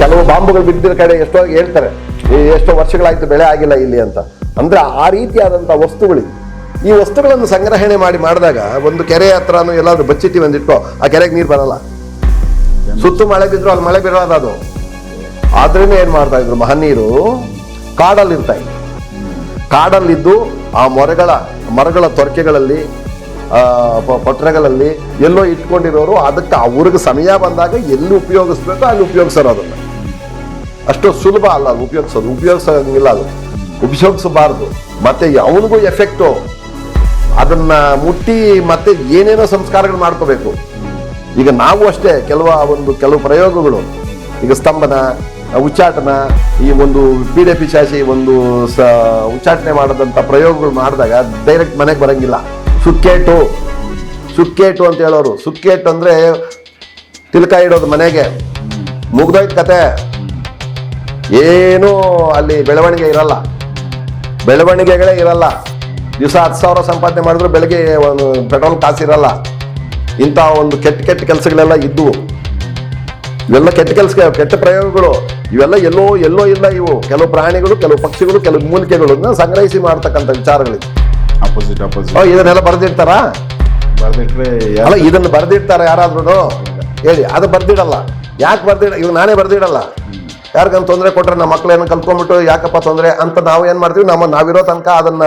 ಕೆಲವು ಬಾಂಬುಗಳು ಬಿದ್ದಿರೋ ಕಡೆ ಎಷ್ಟೋ ಹೇಳ್ತಾರೆ ಎಷ್ಟೋ ವರ್ಷಗಳಾಯ್ತು ಬೆಳೆ ಆಗಿಲ್ಲ ಇಲ್ಲಿ ಅಂತ. ಅಂದ್ರೆ ಆ ರೀತಿಯಾದಂಥ ವಸ್ತುಗಳು, ಈ ವಸ್ತುಗಳನ್ನು ಸಂಗ್ರಹಣೆ ಮಾಡಿ ಮಾಡಿದಾಗ ಒಂದು ಕೆರೆ ಹತ್ರನೂ ಎಲ್ಲಾದ್ರೂ ಬಚ್ಚಿಟ್ಟಿ ಅಂದಿಟ್ಕೋ ಆ ಕೆರೆಗೆ ನೀರು ಬರಲ್ಲ. ಸುತ್ತು ಮಳೆ ಬಿದ್ರು, ಅಲ್ಲಿ ಮಳೆ ಬೀಳೋದು ಅದು. ಆದ್ರಿಂದ ಏನು ಮಾಡ್ತಾ ಇದ್ರು, ಮಹನೀರು ಕಾಡಲ್ಲಿ ಇರ್ತಾ ಕಾಡಲ್ಲಿದ್ದು ಆ ಮೊರೆಗಳ, ಮರಗಳ ತೊರಕೆಗಳಲ್ಲಿ ಪೊಟ್ರೆಗಳಲ್ಲಿ ಎಲ್ಲೋ ಇಟ್ಕೊಂಡಿರೋರು, ಅದಕ್ಕೆ ಅವ್ರಿಗೆ ಸಮಯ ಬಂದಾಗ ಎಲ್ಲಿ ಉಪಯೋಗಿಸ್ಬೇಕೋ ಅಲ್ಲಿ ಉಪಯೋಗಿಸೋರು ಅದನ್ನ ಅಷ್ಟು ಸುಲಭ ಅಲ್ಲ ಅದು ಉಪಯೋಗಿಸೋದು ಉಪಯೋಗಿಸೋಂಗಿಲ್ಲ ಅದು. ಉಪಯೋಗಿಸಬಾರದು ಮತ್ತೆ ಅವನಿಗೂ ಎಫೆಕ್ಟು ಅದನ್ನ ಮುಟ್ಟಿ ಮತ್ತೆ ಏನೇನೋ ಸಂಸ್ಕಾರಗಳು ಮಾಡ್ಕೋಬೇಕು. ಈಗ ನಾವು ಅಷ್ಟೇ, ಕೆಲವು ಒಂದು ಕೆಲವು ಪ್ರಯೋಗಗಳು. ಈಗ ಸ್ತಂಭನ, ಉಚ್ಚಾಟನ, ಈ ಒಂದು ಬಿಡಿಎಫ್ ಶಾಸಿ ಒಂದು ಸ, ಉಚ್ಚಾಟನೆ ಮಾಡದಂತ ಪ್ರಯೋಗಗಳು ಮಾಡಿದಾಗ ಡೈರೆಕ್ಟ್ ಮನೆಗೆ ಬರಂಗಿಲ್ಲ. ಸುಕ್ಕೇಟು. ಸುಕ್ಕೇಟು ಅಂತ ಹೇಳೋರು. ಸುಕ್ಕೇಟು ಅಂದ್ರೆ ತಿಲಕ ಇಡೋದು ಮನೆಗೆ. ಮುಗ್ದೋಯ್ತು ಕತೆ. ಏನೂ ಅಲ್ಲಿ ಬೆಳವಣಿಗೆ ಇರಲ್ಲ. ಬೆಳವಣಿಗೆಗಳೇ ಇರಲ್ಲ. ದಿವಸ ಹತ್ತು ಸಾವಿರ ಸಂಪಾದನೆ ಮಾಡಿದ್ರು ಬೆಳಗ್ಗೆ ಒಂದು ಪೆಟ್ರೋಲ್ ಕಾಸಿರಲ್ಲ ಇಂಥ ಒಂದು ಕೆಟ್ಟ ಕೆಟ್ಟ ಕೆಲಸಗಳೆಲ್ಲ ಇದ್ದವು ಇವೆಲ್ಲ ಕೆಟ್ಟ ಕೆಲಸ ಕೆಟ್ಟ ಪ್ರಯೋಗಗಳು. ಇವೆಲ್ಲ ಎಲ್ಲೋ ಎಲ್ಲೋ ಇಲ್ಲ ಇವು. ಕೆಲವು ಪ್ರಾಣಿಗಳು ಕೆಲವು ಪಕ್ಷಿಗಳು ಕೆಲವು ಮೂಲಿಕೆಗಳನ್ನ ಸಂಗ್ರಹಿಸಿ ಮಾಡ್ತಕ್ಕಂಥ ವಿಚಾರಗಳಿವೆ ಆಪೋಸಿಟ್ ಅಪೋಸಿಟ್ ಆಪೋಸಿಟ್ ಇದನ್ನೆಲ್ಲ ಬರೆದಿರ್ತಾರಾ ಬರ್ದಿಟ್ರೆ ಅಲ್ಲ ಇದನ್ನು ಬರೆದಿರ್ತಾರೆ ಯಾರಾದ್ರೂ ಹೇಳಿ ಅದು ಬರ್ದಿಡಲ್ಲ. ಯಾಕೆ ಬರ್ದಿಡ ಇವ್ ನಾನೇ ಬರ್ದಿಡಲ್ಲ. ಯಾರಿಗಂತ ತೊಂದರೆ ಕೊಟ್ರೆ ನಮ್ಮ ಮಕ್ಳೇನ ಕಲ್ತ್ಕೊಂಡ್ಬಿಟ್ಟು ಯಾಕಪ್ಪ ತೊಂದರೆ ಅಂತ ನಾವು ಏನು ಮಾಡ್ತೀವಿ? ನಮ್ಮ ನಾವಿರೋ ತನಕ ಅದನ್ನ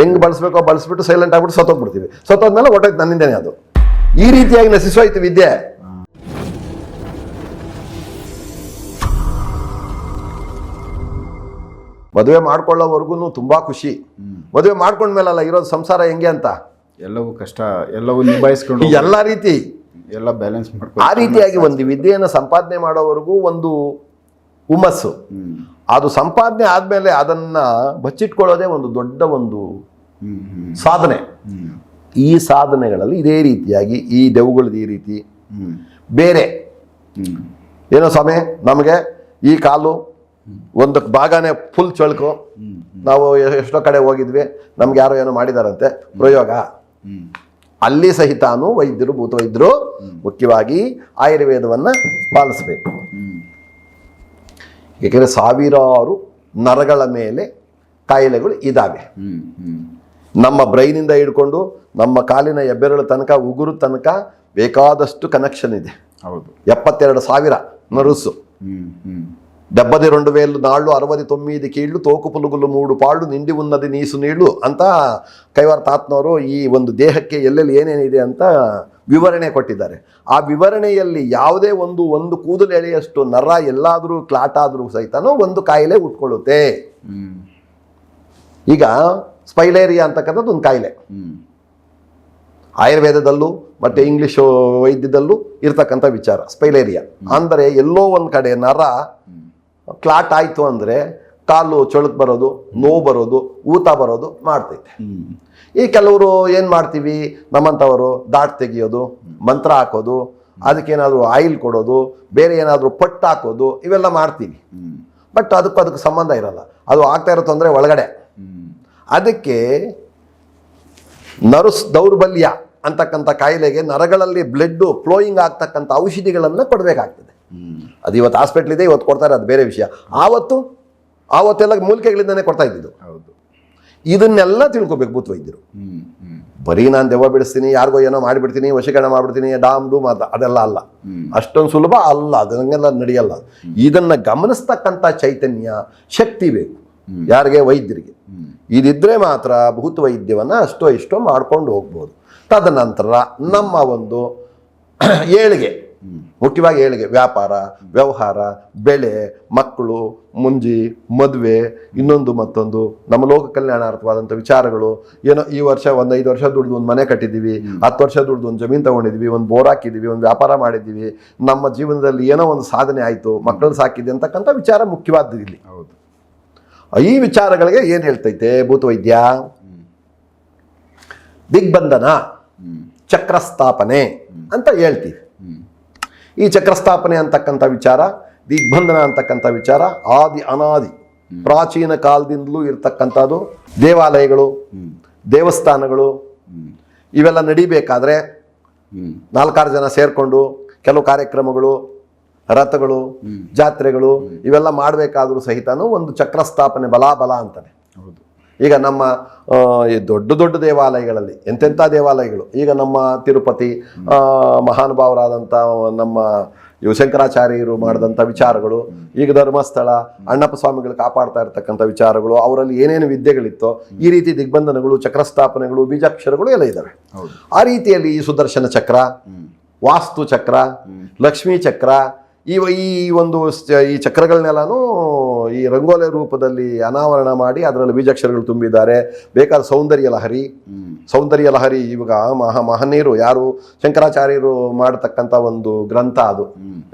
ಹೆಂಗ್ ಬಳಸಬೇಕೋ ಬಳಸ್ಬಿಟ್ಟು ಸೈಲೆಂಟ್ ಆಗಿಬಿಟ್ಟು ಸತ್ತೋಗ್ಬಿಡ್ತೀವಿ. ಸತ್ತೋದ್ಮೇಲೆ ಒಟ್ಟೈತೆ ನನ್ನಿಂದೇನೆ ಅದು. ಈ ರೀತಿಯಾಗಿ ನಶಿಸೋಯ್ತು ವಿದ್ಯೆ. ಮದುವೆ ಮಾಡ್ಕೊಳ್ಳೋವರೆಗೂ ತುಂಬಾ ಖುಷಿ. ಮದುವೆ ಮಾಡ್ಕೊಂಡ್ಮೇಲಲ್ಲ ಇರೋದು ಸಂಸಾರ ಹೆಂಗೆ ಅಂತ? ಎಲ್ಲವೂ ಕಷ್ಟ ಎಲ್ಲವೂ ನಿಭಾಯಿಸ್ಕೊಂಡು ಎಲ್ಲ ಎಲ್ಲಾ ರೀತಿ. ಎಲ್ಲ ಬ್ಯಾಲೆನ್ಸ್ ಮಾಡ್ಕೊಂಡು ಆ ರೀತಿಯಾಗಿ ಒಂದು ವಿದ್ಯೆಯನ್ನು ಸಂಪಾದನೆ ಮಾಡೋವರೆಗೂ ಒಂದು ಹುಮ್ಮಸ್ಸು. ಹ್ಮ್. ಅದು ಸಂಪಾದನೆ ಆದಮೇಲೆ ಅದನ್ನ ಬಚ್ಚಿಟ್ಕೊಳ್ಳೋದೇ ಒಂದು ದೊಡ್ಡ ಒಂದು ಸಾಧನೆ. ಈ ಸಾಧನೆಗಳಲ್ಲಿ ಇದೇ ರೀತಿಯಾಗಿ ಈ ದೆವ್ಗಳದ್ದು ಈ ರೀತಿ ಬೇರೆ. ಏನೋ ಸ್ವಾಮಿ ನಮಗೆ ಈ ಕಾಲು ಒಂದು ಭಾಗನೇ ಫುಲ್ ಚಳಕು. ನಾವು ಎಷ್ಟೋ ಕಡೆ ಹೋಗಿದ್ವಿ ನಮ್ಗೆ ಯಾರೋ ಏನೋ ಮಾಡಿದಾರಂತೆ. ಪ್ರಯೋಗ. ಅಲ್ಲಿ ಸಹಿತಾನು ವೈದ್ಯರು ಭೂತವೈದ್ಯರು ಮುಖ್ಯವಾಗಿ ಆಯುರ್ವೇದವನ್ನು ಪಾಲಿಸಬೇಕು. ಏಕೆಂದರೆ ಸಾವಿರಾರು ನರಗಳ ಮೇಲೆ ಕಾಯಿಲೆಗಳು ಇದ್ದಾವೆ ಹ್ಮ್ ಹ್ಮ್ ನಮ್ಮ ಬ್ರೈನಿಂದ ಹಿಡ್ಕೊಂಡು ನಮ್ಮ ಕಾಲಿನ ಹೆಬ್ಬೆರಳು ತನಕ ಉಗುರು ತನಕ ಬೇಕಾದಷ್ಟು ಕನೆಕ್ಷನ್ ಇದೆ ಹೌದು ఎప్పత్తెరడు ಸಾವಿರ నరుసు ಹ್ಮ್ ಹ್ಮ್ డెబ్బది రెండు వేలు నాళ్ళు అరవది తొమ్మిది కీళ్లు తోకు పులుగులు మూడు పాళ్ళు ನಿಂಡಿ ఉన్నది ನೀಸು ನೀಳು ಅಂತ ಕೈವಾರ ತಾತ್ನವರು ಈ ಒಂದು ದೇಹಕ್ಕೆ ಎಲ್ಲೆಲ್ಲಿ ಏನೇನಿದೆ ಅಂತ ವಿವರಣೆ ಕೊಟ್ಟಿದ್ದಾರೆ. ಆ ವಿವರಣೆಯಲ್ಲಿ ಯಾವುದೇ ಒಂದು ಒಂದು ಕೂದಲು ಎಳೆಯಷ್ಟು ನರ ಎಲ್ಲಾದರೂ ಕ್ಲಾಟ್ ಆದರೂ ಸಹಿತನೂ ಒಂದು ಕಾಯಿಲೆ ಉಟ್ಕೊಳ್ಳುತ್ತೆ. ಈಗ ಸ್ಪೈಲೇರಿಯಾ ಅಂತಕ್ಕಂಥದ್ದು ಒಂದು ಕಾಯಿಲೆ. ಆಯುರ್ವೇದದಲ್ಲೂ ಮತ್ತೆ ಇಂಗ್ಲಿಷ್ ವೈದ್ಯದಲ್ಲೂ ಇರ್ತಕ್ಕಂಥ ವಿಚಾರ ಸ್ಪೈಲೇರಿಯಾ. ಅಂದರೆ ಎಲ್ಲೋ ಒಂದು ಕಡೆ ನರ ಕ್ಲಾಟ್ ಆಯಿತು ಅಂದರೆ ಕಾಲು ಚೊಳಕ್ ಬರೋದು, ನೋವು ಬರೋದು, ಊತ ಬರೋದು ಮಾಡ್ತೈತೆ. ಈ ಕೆಲವರು ಏನು ಮಾಡ್ತೀವಿ? ನಮ್ಮಂಥವರು ದಾಟ್ ತೆಗಿಯೋದು, ಮಂತ್ರ ಹಾಕೋದು, ಅದಕ್ಕೇನಾದರೂ ಆಯಿಲ್ ಕೊಡೋದು, ಬೇರೆ ಏನಾದರೂ ಪಟ್ಟು ಹಾಕೋದು, ಇವೆಲ್ಲ ಮಾಡ್ತೀವಿ. ಬಟ್ ಅದಕ್ಕೂ ಅದಕ್ಕೆ ಸಂಬಂಧ ಇರಲ್ಲ. ಅದು ಆಗ್ತಾ ಇರೋ ತೊಂದರೆ ಒಳಗಡೆ. ಅದಕ್ಕೆ ನರಸ್ ದೌರ್ಬಲ್ಯ ಅಂತಕ್ಕಂಥ ಕಾಯಿಲೆಗೆ ನರಗಳಲ್ಲಿ ಬ್ಲಡ್ಡು ಫ್ಲೋಯಿಂಗ್ ಆಗ್ತಕ್ಕಂಥ ಔಷಧಿಗಳನ್ನು ಕೊಡಬೇಕಾಗ್ತದೆ. ಅದು ಇವತ್ತು ಹಾಸ್ಪಿಟ್ಲ್ ಇದೆ ಇವತ್ತು ಕೊಡ್ತಾರೆ, ಅದು ಬೇರೆ ವಿಷಯ. ಆವತ್ತು ಆವತ್ತೆಲ್ಲ ಮೂಲಿಕೆಗಳಿಂದನೇ ಕೊಡ್ತಾ ಇದ್ದಿದ್ದು. ಹೌದು. ಇದನ್ನೆಲ್ಲ ತಿಳ್ಕೊಬೇಕು ಭೂತ್ ವೈದ್ಯರು. ಬರೀ ನಾನು ದೆವ್ವ ಬಿಡಿಸ್ತೀನಿ ಯಾರಿಗೋ ಏನೋ ಮಾಡಿಬಿಡ್ತೀನಿ ವಶೀಕರಣ ಮಾಡಿಬಿಡ್ತೀನಿ ಡಾಮ್ ಡೂಮ್ ಅದ ಅದೆಲ್ಲ ಅಲ್ಲ. ಅಷ್ಟೊಂದು ಸುಲಭ ಅಲ್ಲ ಅದನ್ನೆಲ್ಲ ನಡೆಯಲ್ಲ. ಇದನ್ನು ಗಮನಿಸ್ತಕ್ಕಂಥ ಚೈತನ್ಯ ಶಕ್ತಿ ಬೇಕು. ಯಾರಿಗೆ? ವೈದ್ಯರಿಗೆ. ಇದಿದ್ರೆ ಮಾತ್ರ ಭೂತ ವೈದ್ಯವನ್ನು ಅಷ್ಟೋ ಇಷ್ಟೋ ಮಾಡ್ಕೊಂಡು ಹೋಗ್ಬೋದು. ತದನಂತರ ನಮ್ಮ ಒಂದು ಏಳಿಗೆ. ಮುಖ್ಯವಾಗಿ ಏಳಿಗೆ ವ್ಯಾಪಾರ ವ್ಯವಹಾರ ಬೆಳೆ ಮಕ್ಕಳು ಮುಂಜಿ ಮದುವೆ ಇನ್ನೊಂದು ಮತ್ತೊಂದು ನಮ್ಮ ಲೋಕ ಕಲ್ಯಾಣಾರ್ಥವಾದಂಥ ವಿಚಾರಗಳು. ಏನೋ ಈ ವರ್ಷ ಒಂದು ಐದು ವರ್ಷ ದುಡ್ದು ಒಂದು ಮನೆ ಕಟ್ಟಿದ್ದೀವಿ ಹತ್ತು ವರ್ಷ ದುಡ್ದು ಒಂದು ಜಮೀನು ತಗೊಂಡಿದ್ವಿ ಒಂದು ಬೋರ್ ಹಾಕಿದ್ದೀವಿ ಒಂದು ವ್ಯಾಪಾರ ಮಾಡಿದ್ದೀವಿ. ನಮ್ಮ ಜೀವನದಲ್ಲಿ ಏನೋ ಒಂದು ಸಾಧನೆ ಆಯಿತು ಮಕ್ಕಳು ಸಾಕಿದೆ ಅಂತಕ್ಕಂಥ ವಿಚಾರ ಮುಖ್ಯವಾದ್ದು ಇಲ್ಲಿ. ಹೌದು. ಈ ವಿಚಾರಗಳಿಗೆ ಏನು ಹೇಳ್ತೈತೆ ಭೂತವೈದ್ಯ? ದಿಗ್ಬಂಧನ ಚಕ್ರಸ್ಥಾಪನೆ ಅಂತ ಹೇಳ್ತೀವಿ. ಈ ಚಕ್ರಸ್ಥಾಪನೆ ಅಂತಕ್ಕಂಥ ವಿಚಾರ ದಿಗ್ಬಂಧನ ಅಂತಕ್ಕಂಥ ವಿಚಾರ ಆದಿ ಅನಾದಿ ಪ್ರಾಚೀನ ಕಾಲದಿಂದಲೂ ಇರತಕ್ಕಂಥದ್ದು ದೇವಾಲಯಗಳು ದೇವಸ್ಥಾನಗಳು ಇವೆಲ್ಲ ನಡಿಬೇಕಾದ್ರೆ ನಾಲ್ಕಾರು ಜನ ಸೇರಿಕೊಂಡು ಕೆಲವು ಕಾರ್ಯಕ್ರಮಗಳು ರಥಗಳು ಜಾತ್ರೆಗಳು ಇವೆಲ್ಲ ಮಾಡಬೇಕಾದ್ರೂ ಸಹಿತನೂ ಒಂದು ಚಕ್ರಸ್ಥಾಪನೆ ಬಲಾಬಲ ಬಲ ಬಲ ಅಂತಾನೆ. ಹೌದು. ಈಗ ನಮ್ಮ ಈ ದೊಡ್ಡ ದೊಡ್ಡ ದೇವಾಲಯಗಳಲ್ಲಿ, ಎಂತೆಂಥ ದೇವಾಲಯಗಳು, ಈಗ ನಮ್ಮ ತಿರುಪತಿ ಮಹಾನುಭಾವರಾದಂಥ ನಮ್ಮ ಇವು ಶಂಕರಾಚಾರ್ಯರು ಮಾಡಿದಂಥ ವಿಚಾರಗಳು, ಈಗ ಧರ್ಮಸ್ಥಳ ಅಣ್ಣಪ್ಪ ಸ್ವಾಮಿಗಳು ಕಾಪಾಡ್ತಾ ಇರ್ತಕ್ಕಂಥ ವಿಚಾರಗಳು, ಅವರಲ್ಲಿ ಏನೇನು ವಿದ್ಯೆಗಳಿತ್ತೋ, ಈ ರೀತಿ ದಿಗ್ಬಂಧನಗಳು, ಚಕ್ರಸ್ಥಾಪನೆಗಳು, ಬೀಜಾಕ್ಷರಗಳು ಎಲ್ಲ ಇದ್ದಾವೆ. ಆ ರೀತಿಯಲ್ಲಿ ಈ ಸುದರ್ಶನ ಚಕ್ರ, ವಾಸ್ತು ಚಕ್ರ, ಲಕ್ಷ್ಮೀ ಚಕ್ರ, ಈ ಈ ಒಂದು ಈ ಚಕ್ರಗಳನ್ನೆಲ್ಲನೂ ಈ ರಂಗೋಲೆ ರೂಪದಲ್ಲಿ ಅನಾವರಣ ಮಾಡಿ ಅದರಲ್ಲಿ ಬೀಜಾಕ್ಷರಗಳು ತುಂಬಿದ್ದಾರೆ. ಬೇಕಾದ ಸೌಂದರ್ಯ ಲಹರಿ. ಸೌಂದರ್ಯ ಲಹರಿ ಇವಾಗ ಮಹಾ ಮಹನೀಯರು ಯಾರು? ಶಂಕರಾಚಾರ್ಯರು ಮಾಡತಕ್ಕಂಥ ಒಂದು ಗ್ರಂಥ ಅದು.